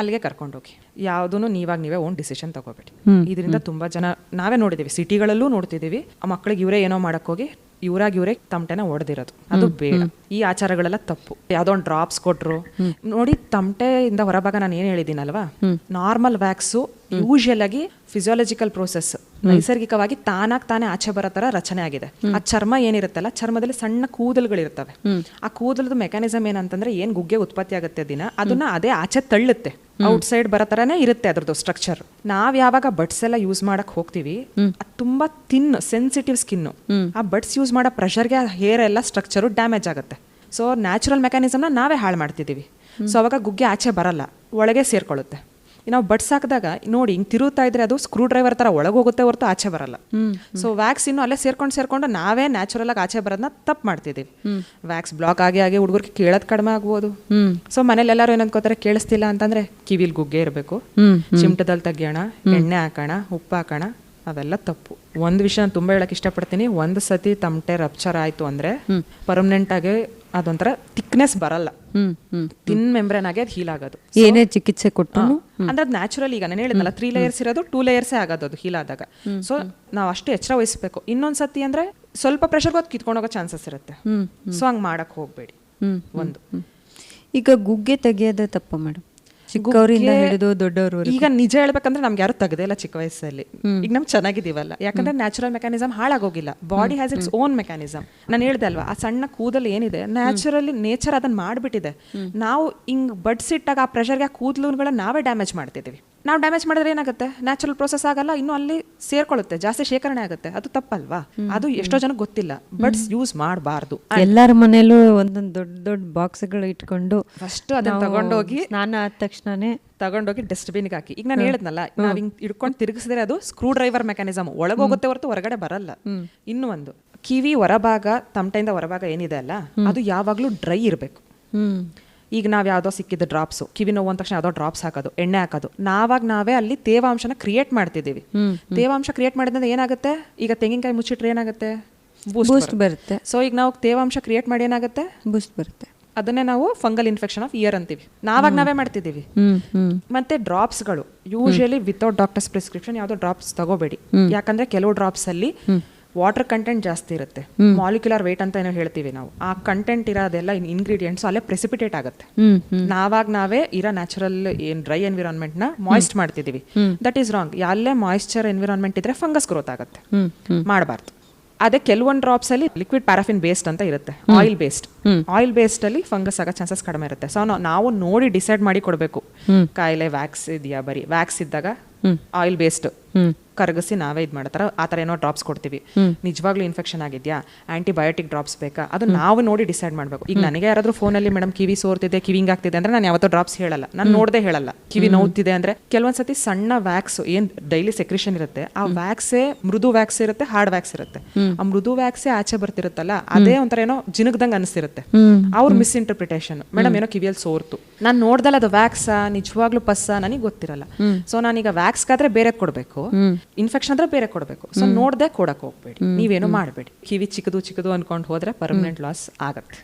ಅಲ್ಲಿಗೆ ಕರ್ಕೊಂಡೋಗಿ. ಯಾವುದೂ ನೀವಾಗ ನೀವೇ ಓನ್ ಡಿಸಿಷನ್ ತಗೋಬೇಡಿ. ಇದರಿಂದ ತುಂಬಾ ಜನ ನಾವೇ ನೋಡಿದೀವಿ ಸಿಟಿಗಳಲ್ಲೂ ನೋಡ್ತಿದೀವಿ. ಆ ಮಕ್ಕಳಿಗೆ ಇವರೇ ಏನೋ ಮಾಡಕ್ ಹೋಗಿ ಇವ್ರಾಗ ಇವರೇ ತಮಟೆನ ಹೊಡೆದಿರೋದು ಅದು ಬೇಡ. ಈ ಆಚಾರಗಳೆಲ್ಲ ತಪ್ಪು. ಯಾವ್ದೋ ಒಂದು ಡ್ರಾಪ್ಸ್ ಕೊಟ್ರು. ನೋಡಿ ತಮಟೆಯಿಂದ ಹೊರಭಾಗ ನಾನು ಏನ್ ಹೇಳಿದ್ದೀನಲ್ವಾ? ನಾರ್ಮಲ್ ವ್ಯಾಕ್ಸು ಯೂಶಿಯಲ್ ಆಗಿ ಫಿಸಿಯಾಲಜಿಕಲ್ ಪ್ರೋಸೆಸ್ ನೈಸರ್ಗಿಕವಾಗಿ ತಾನಾಗ್ ತಾನೇ ಆಚೆ ಬರೋ ತರ ರಚನೆ ಆಗಿದೆ. ಆ ಚರ್ಮ ಏನಿರುತ್ತಲ್ಲ ಚರ್ಮದಲ್ಲಿ ಸಣ್ಣ ಕೂದಲುಗಳಿರ್ತವೆ ಆ ಕೂದಲದ ಮೆಕ್ಯಾನಿಸಮ್ ಏನಂತಂದ್ರೆ ಏನ್ ಗುಗ್ಗೆ ಉತ್ಪತ್ತಿ ಆಗುತ್ತೆ ದಿನ ಅದನ್ನ ಅದೇ ಆಚೆ ತಳ್ಳುತ್ತೆ. ಔಟ್ ಸೈಡ್ ಬರೋ ತರನೇ ಇರುತ್ತೆ ಅದ್ರದ್ದು ಸ್ಟ್ರಕ್ಚರ್ ನಾವ್ ಯಾವಾಗ ಬಡ್ಸ್ ಎಲ್ಲ ಯೂಸ್ ಮಾಡಕ್ ಹೋಗ್ತೀವಿ ಅದು ತುಂಬಾ ತಿನ್ ಸೆನ್ಸಿಟಿವ್ ಸ್ಕಿನ್ ಆ ಬಡ್ಸ್ ಯೂಸ್ ಮಾಡೋ ಪ್ರೆಷರ್ಗೆ ಹೇರ್ ಎಲ್ಲ ಸ್ಟ್ರಕ್ಚರ್ ಡ್ಯಾಮೇಜ್ ಆಗುತ್ತೆ. ಸೊ ನ್ಯಾಚುರಲ್ ಮೆಕ್ಯಾನಿಸಮ್ನ ನಾವೇ ಹಾಳು ಮಾಡ್ತಿದ್ದೀವಿ. ಸೊ ಅವಾಗ ಗುಗ್ಗೆ ಆಚೆ ಬರಲ್ಲ ಒಳಗೆ ಸೇರ್ಕೊಳ್ಳುತ್ತೆ. ನಾವು ಬಡ್ಸ್ ಹಾಕಿದಾಗ ನೋಡಿ ಹಿಂಗೆ ತಿರುತ್ತಾ ಇದ್ರೆ ಅದು ಸ್ಕ್ರೂ ಡ್ರೈವರ್ ತರ ಒಳಗೆ ಹೋಗುತ್ತೆ ಹೊರತು ಆಚೆ ಬರಲ್ಲ. ಸೊ ವ್ಯಾಕ್ಸ್ ಇನ್ನು ಅಲ್ಲೇ ಸೇರ್ಕೊಂಡು ಸೇರ್ಕೊಂಡು ನಾವೇ ನ್ಯಾಚುರಲ್ ಆಗಿ ಆಚೆ ಬರೋದನ್ನ ತಪ್ಪು ಮಾಡ್ತಿದ್ದೀವಿ ವ್ಯಾಕ್ಸ್ ಬ್ಲಾಕ್ ಆಗಿ ಆಗಿ ಹುಡುಗರಿಗೆ ಕೇಳೋದು ಕಡಿಮೆ ಆಗ್ಬೋದು. ಸೊ ಮನೇಲಿ ಎಲ್ಲರೂ ಏನಂದ್ಕೋತಾರೆ ಕೇಳಿಸ್ತಿಲ್ಲ ಅಂತಂದ್ರೆ ಕಿವಿಲ್ ಗುಗ್ಗೆ ಇರಬೇಕು. ಚಿಮಟದಲ್ಲಿ ತೆಗಿಯೋಣ ಎಣ್ಣೆ ಹಾಕೋಣ ಉಪ್ಪು ಹಾಕೋಣ ಅವೆಲ್ಲ ತಪ್ಪು. ಒಂದು ವಿಷಯ ನಾನು ತುಂಬ ಹೇಳಕ್ ಇಷ್ಟಪಡ್ತೀನಿ. ಒಂದು ಸತಿ ತಮಟೆ ರಪ್ಚರ್ ಆಯ್ತು ಅಂದ್ರೆ ಪರ್ಮನೆಂಟ್ ಆಗಿ ಅದೊಂಥರ ಥಿಕ್ನೆಸ್ ಬರಲ್ಲ. ತಿನ್ ಮೆಂಬ್ರೇನ್ ಆಗಿ ಅದು ಹೀಲ್ ಆಗೋದು. ಏನೇ ಚಿಕಿತ್ಸೆ ಕೊಟ್ಟು ಅಂದ್ರೆ ಅದು ನ್ಯಾಚುರಲ್ ಈಗ ನಾನು ಹೇಳಿದ್ನಲ್ಲ ತ್ರೀ ಲೇಯರ್ಸ್ ಇರೋದು ಟೂ ಲೇಯರ್ಸೇ ಆಗೋದು ಅದು ಹೀಲ್ ಆದಾಗ. ಸೊ ನಾವು ಅಷ್ಟು ಎಚ್ಚರ ವಹಿಸ್ಬೇಕು. ಇನ್ನೊಂದ್ ಸತಿ ಅಂದ್ರೆ ಸ್ವಲ್ಪ ಪ್ರೆಷರ್ ಗೊತ್ತು ಕಿತ್ಕೊಂಡು ಹೋಗೋ ಚಾನ್ಸಸ್ ಇರುತ್ತೆ. ಸೊ ಹಂಗ್ ಮಾಡಕ್ ಹೋಗ್ಬೇಡಿ. ಹ್ಮ್ ಒಂದು. ಈಗ ಗುಗ್ಗೆ ತೆಗೆಯೋದೇ ತಪ್ಪು ಮೇಡಮ್ ಚಿಕ್ಕವರಿಂದ ಹಿಡಿದು ದೊಡ್ಡವರು ಈಗ ನಿಜ ಹೇಳ್ಬೇಕಂದ್ರೆ ನಮ್ಗೆ ಯಾರು ತೆಗ್ದೇ ಇಲ್ಲ ಚಿಕ್ಕ ವಯಸ್ಸಲ್ಲಿ. ಈಗ ನಮ್ಗೆ ಚೆನ್ನಾಗಿದೀವಲ್ಲ ಯಾಕಂದ್ರೆ natural mechanism ಹಾಳಾಗೋಗಿಲ್ಲ. Body has its own mechanism ನಾನು ಹೇಳ್ದೆ ಅಲ್ವಾ ಆ ಸಣ್ಣ ಕೂದಲು ಏನಿದೆ ನ್ಯಾಚುರಲಿ ನೇಚರ್ ಅದನ್ನ ಮಾಡ್ಬಿಟ್ಟಿದೆ. ನಾವು ಹಿಂಗ್ ಬಡ್ಸಿಟ್ಟಾಗ ಆ ಪ್ರೆಷರ್ಗೆ ಆ ಕೂದಲುಗಳನ್ನ ನಾವೇ ಡ್ಯಾಮೇಜ್ ಮಾಡ್ತಿದೀವಿ ನಾವು ಡ್ಯಾಮೇಜ್ ಮಾಡಿದ್ರೆ ಏನಾಗುತ್ತೆ? ನ್ಯಾಚುರಲ್ ಪ್ರೋಸೆಸ್ ಆಗಲ್ಲ ಇನ್ನು ಅಲ್ಲಿ ಸೇರ್ಕೊಳ್ಳುತ್ತೆ ಜಾಸ್ತಿ ಶೇಖರಣೆ ಆಗುತ್ತೆ. ಅದು ತಪ್ಪಲ್ವಾ? ಅದು ಎಷ್ಟೋ ಜನಕ್ಕೆ ಗೊತ್ತಿಲ್ಲ ಬಟ್ ಯೂಸ್ ಮಾಡಬಾರ್ದು. ಎಲ್ಲರ ಮನೇಲೂ ಒಂದೊಂದು ದೊಡ್ಡ ದೊಡ್ಡ ಬಾಕ್ಸ್ಗಳು ಇಟ್ಕೊಂಡು ಫಸ್ಟ್ ಅದನ್ನ ತಗೊಂಡೋಗಿ ಸ್ನಾನ ಆದ ತಕ್ಷಣನೇ ತಗೊಂಡೋಗಿ ಡಸ್ಟ್ಬಿನ್ಗೆ ಹಾಕಿ. ಈಗ ನಾನು ಹೇಳಿದ್ನಲ್ಲ ನಾವು ಹಿಂಗೆ ಹಿಡ್ಕೊಂಡು ತಿರುಗಿಸಿದ್ರೆ ಅದು ಸ್ಕ್ರೂ ಡ್ರೈವರ್ ಮೆಕ್ಯಾನಿಸಮ್ ಒಳಗೋಗುತ್ತೆ ಹೊರತು ಹೊರಗಡೆ ಬರಲ್ಲ. ಇನ್ನು ಒಂದು ಕಿವಿ ಹೊರಭಾಗ ತಮಟೆಯಿಂದ ಹೊರಭಾಗ ಏನಿದೆ ಅಲ್ಲ ಅದು ಯಾವಾಗ್ಲೂ ಡ್ರೈ ಇರಬೇಕು. ಈಗ ನಾವು ಯಾವುದೋ ಸಿಕ್ಕಿದ ಡ್ರಾಪ್ಸು ಕಿವಿ ನೋವು ಅಂದ ತಕ್ಷಣ ಯಾವುದೋ ಡ್ರಾಪ್ಸ್ ಹಾಕೋದು ಎಣ್ಣೆ ಹಾಕೋದು. ನಾವಾಗ ನಾವೇ ಅಲ್ಲಿ ತೇವಾಂಶನ ಕ್ರಿಯೇಟ್ ಮಾಡ್ತಿದ್ದೀವಿ. ತೇವಾಂಶ ಕ್ರಿಯೇಟ್ ಮಾಡಿದ್ರೆ ಏನಾಗುತ್ತೆ? ಈಗ ತೆಂಗಿನಕಾಯಿ ಮುಚ್ಚಿಟ್ರೆ ಏನಾಗುತ್ತೆ? ಬೂಸ್ಟ್ ಬರುತ್ತೆ. ಸೊ ಈಗ ನಾವು ತೇವಾಂಶ ಕ್ರಿಯೇಟ್ ಮಾಡಿ ಏನಾಗುತ್ತೆ? ಬೂಸ್ಟ್ ಬರುತ್ತೆ. ಅದನ್ನೇ ನಾವು ಫಂಗಲ್ ಇನ್ಫೆಕ್ಷನ್ ಆಫ್ ಇಯರ್ ಅಂತೀವಿ. ನಾವಾಗ ನಾವೇ ಮಾಡ್ತಿದ್ದೀವಿ. ಮತ್ತೆ ಡ್ರಾಪ್ಸ್ಗಳು ಯೂಶಲಿ ವಿತೌಟ್ ಡಾಕ್ಟರ್ಸ್ ಪ್ರಿಸ್ಕ್ರಿಪ್ಷನ್ ಯಾವುದೋ ಡ್ರಾಪ್ಸ್ ತಗೋಬೇಡಿ. ಯಾಕಂದ್ರೆ ಕೆಲವು ಡ್ರಾಪ್ಸ್ ಅಲ್ಲಿ ವಾಟರ್ ಕಂಟೆಂಟ್ ಜಾಸ್ತಿ ಇರುತ್ತೆ. ಮಾಲಿಕ್ಯುಲರ್ ವೇಟ್ ಅಂತ ಏನೋ ಹೇಳ್ತೀವಿ ನಾವು. ಆ ಕಂಟೆಂಟ್ ಇರೋದೆಲ್ಲ ಇನ್ಗ್ರೀಡಿಯೆಂಟ್ಸ್ ಅಲ್ಲೇ ಪ್ರೆಸಿಪಿಟೇಟ್ ಆಗುತ್ತೆ. ನಾವಾಗ ನಾವೇ ಇರೋ ನ್ಯಾಚುರಲ್ ಏನ್ ಡ್ರೈ ಎನ್ವಿರಾನ್ಮೆಂಟ್ನ ಮಾಯಿಸ್ಟ್ ಮಾಡ್ತಿದೀವಿ. ದಟ್ ಈಸ್ ರಾಂಗ್ ಅಲ್ಲೇ ಮಾಯಿಶ್ಚರ್ ಎನ್ವಿರಾನ್ಮೆಂಟ್ ಇದ್ರೆ ಫಂಗಸ್ ಗ್ರೋತ್ ಆಗುತ್ತೆ. ಮಾಡಬಾರ್ದು. ಅದೇ ಕೆಲವೊಂದು ಡ್ರಾಪ್ಸ್ ಅಲ್ಲಿ ಲಿಕ್ವಿಡ್ ಪ್ಯಾರಾಫಿನ್ ಬೇಸ್ಡ್ ಅಂತ ಇರುತ್ತೆ. ಆಯಿಲ್ ಬೇಸ್ಡ್ ಆಯಿಲ್ ಬೇಸ್ಡ್ ಅಲ್ಲಿ ಫಂಗಸ್ ಆಗೋ ಚಾನ್ಸಸ್ ಕಡಿಮೆ ಇರುತ್ತೆ. ಸೊ ನಾವು ನೋಡಿ ಡಿಸೈಡ್ ಮಾಡಿ ಕೊಡಬೇಕು. ಕಾಯಿಲೆ ವ್ಯಾಕ್ಸ್ ಇದೆಯಾ ಬರೀ ವ್ಯಾಕ್ಸ್ ಇದ್ದಾಗ ಆಯಿಲ್ ಬೇಸ್ಡ್ ಕರಗಿಸಿ ನಾವೇ ಇದು ಮಾಡ್ತಾರ ಆ ಥರ ಏನೋ ಡ್ರಾಪ್ಸ್ ಕೊಡ್ತೀವಿ. ನಿಜವಾಗ್ಲೂ ಇನ್ಫೆಕ್ಷನ್ ಆಗಿದ್ಯಾ? ಆಂಟಿಬಯೋಟಿಕ್ ಡ್ರಾಪ್ಸ್ ಬೇಕಾ? ಅದು ನಾವು ನೋಡಿ ಡಿಸೈಡ್ ಮಾಡಬೇಕು. ಈಗ ನನಗೆ ಯಾರಾದರೂ ಫೋನಲ್ಲಿ ಮೇಡಮ್ ಕಿವಿ ಸೋರ್ತಿದೆ ಕಿವಿಂಗ್ ಆಗ್ತಿದೆ ಅಂದ್ರೆ ನಾನು ಯಾವತ್ತೋ ಡ್ರಾಪ್ಸ್ ಹೇಳಲ್ಲ. ನಾನು ನೋಡದೆ ಹೇಳಲ್ಲ. ಕಿವಿ ನೋವ್ತಿದೆ ಅಂದ್ರೆ ಕೆಲವೊಂದ್ಸತಿ ಸಣ್ಣ ವ್ಯಾಕ್ಸ್ ಏನ್ ಡೈಲಿ ಸೆಕ್ರಿಷನ್ ಇರುತ್ತೆ ಆ ವ್ಯಾಕ್ಸೇ ಮೃದು ವ್ಯಾಕ್ಸ್ ಇರುತ್ತೆ ಹಾರ್ಡ್ ವ್ಯಾಕ್ಸ್ ಇರುತ್ತೆ. ಆ ಮೃದು ವ್ಯಾಕ್ಸೇ ಆಚೆ ಬರ್ತಿರುತ್ತಲ್ಲ ಅದೇ ಒಂಥರ ಏನೋ ಜಿನಗ್ದಂಗೆ ಅನಿಸ್ತಿರುತ್ತೆ. ಅವ್ರ ಮಿಸ್ಇಂಟರ್ಪ್ರಿಟೇಷನ್ ಮೇಡಮ್ ಏನೋ ಕಿವಿಯಲ್ಲಿ ಸೋರ್ತು. ನಾನು ನೋಡ್ದಲ್ಲ ಅದು ವ್ಯಾಕ್ಸಾ ನಿಜವಾಗ್ಲೂ ಪಸ್ಸ ನನಗೆ ಗೊತ್ತಿರಲ್ಲ. ಸೊ ನಾನೀಗ ವ್ಯಾಕ್ಸ್ ಆದ್ರೆ ಬೇರೆ ಕೊಡಬೇಕು. ಇನ್ಫೆಕ್ಷನ್ ಅಂದ್ರೆ ಬೇರೆ ಕೊಡಬೇಕು. ಸೊ ನೋಡ್ದೆ ಕೊಡಕ್ ಹೋಗ್ಬೇಡಿ. ನೀವೇನು ಮಾಡಬೇಡಿ. ಕಿವಿ ಚಿಕ್ಕದು ಚಿಕ್ಕದು ಅನ್ಕೊಂಡು ಹೋದ್ರೆ ಪರ್ಮನೆಂಟ್ ಲಾಸ್ ಆಗತ್ತೆ.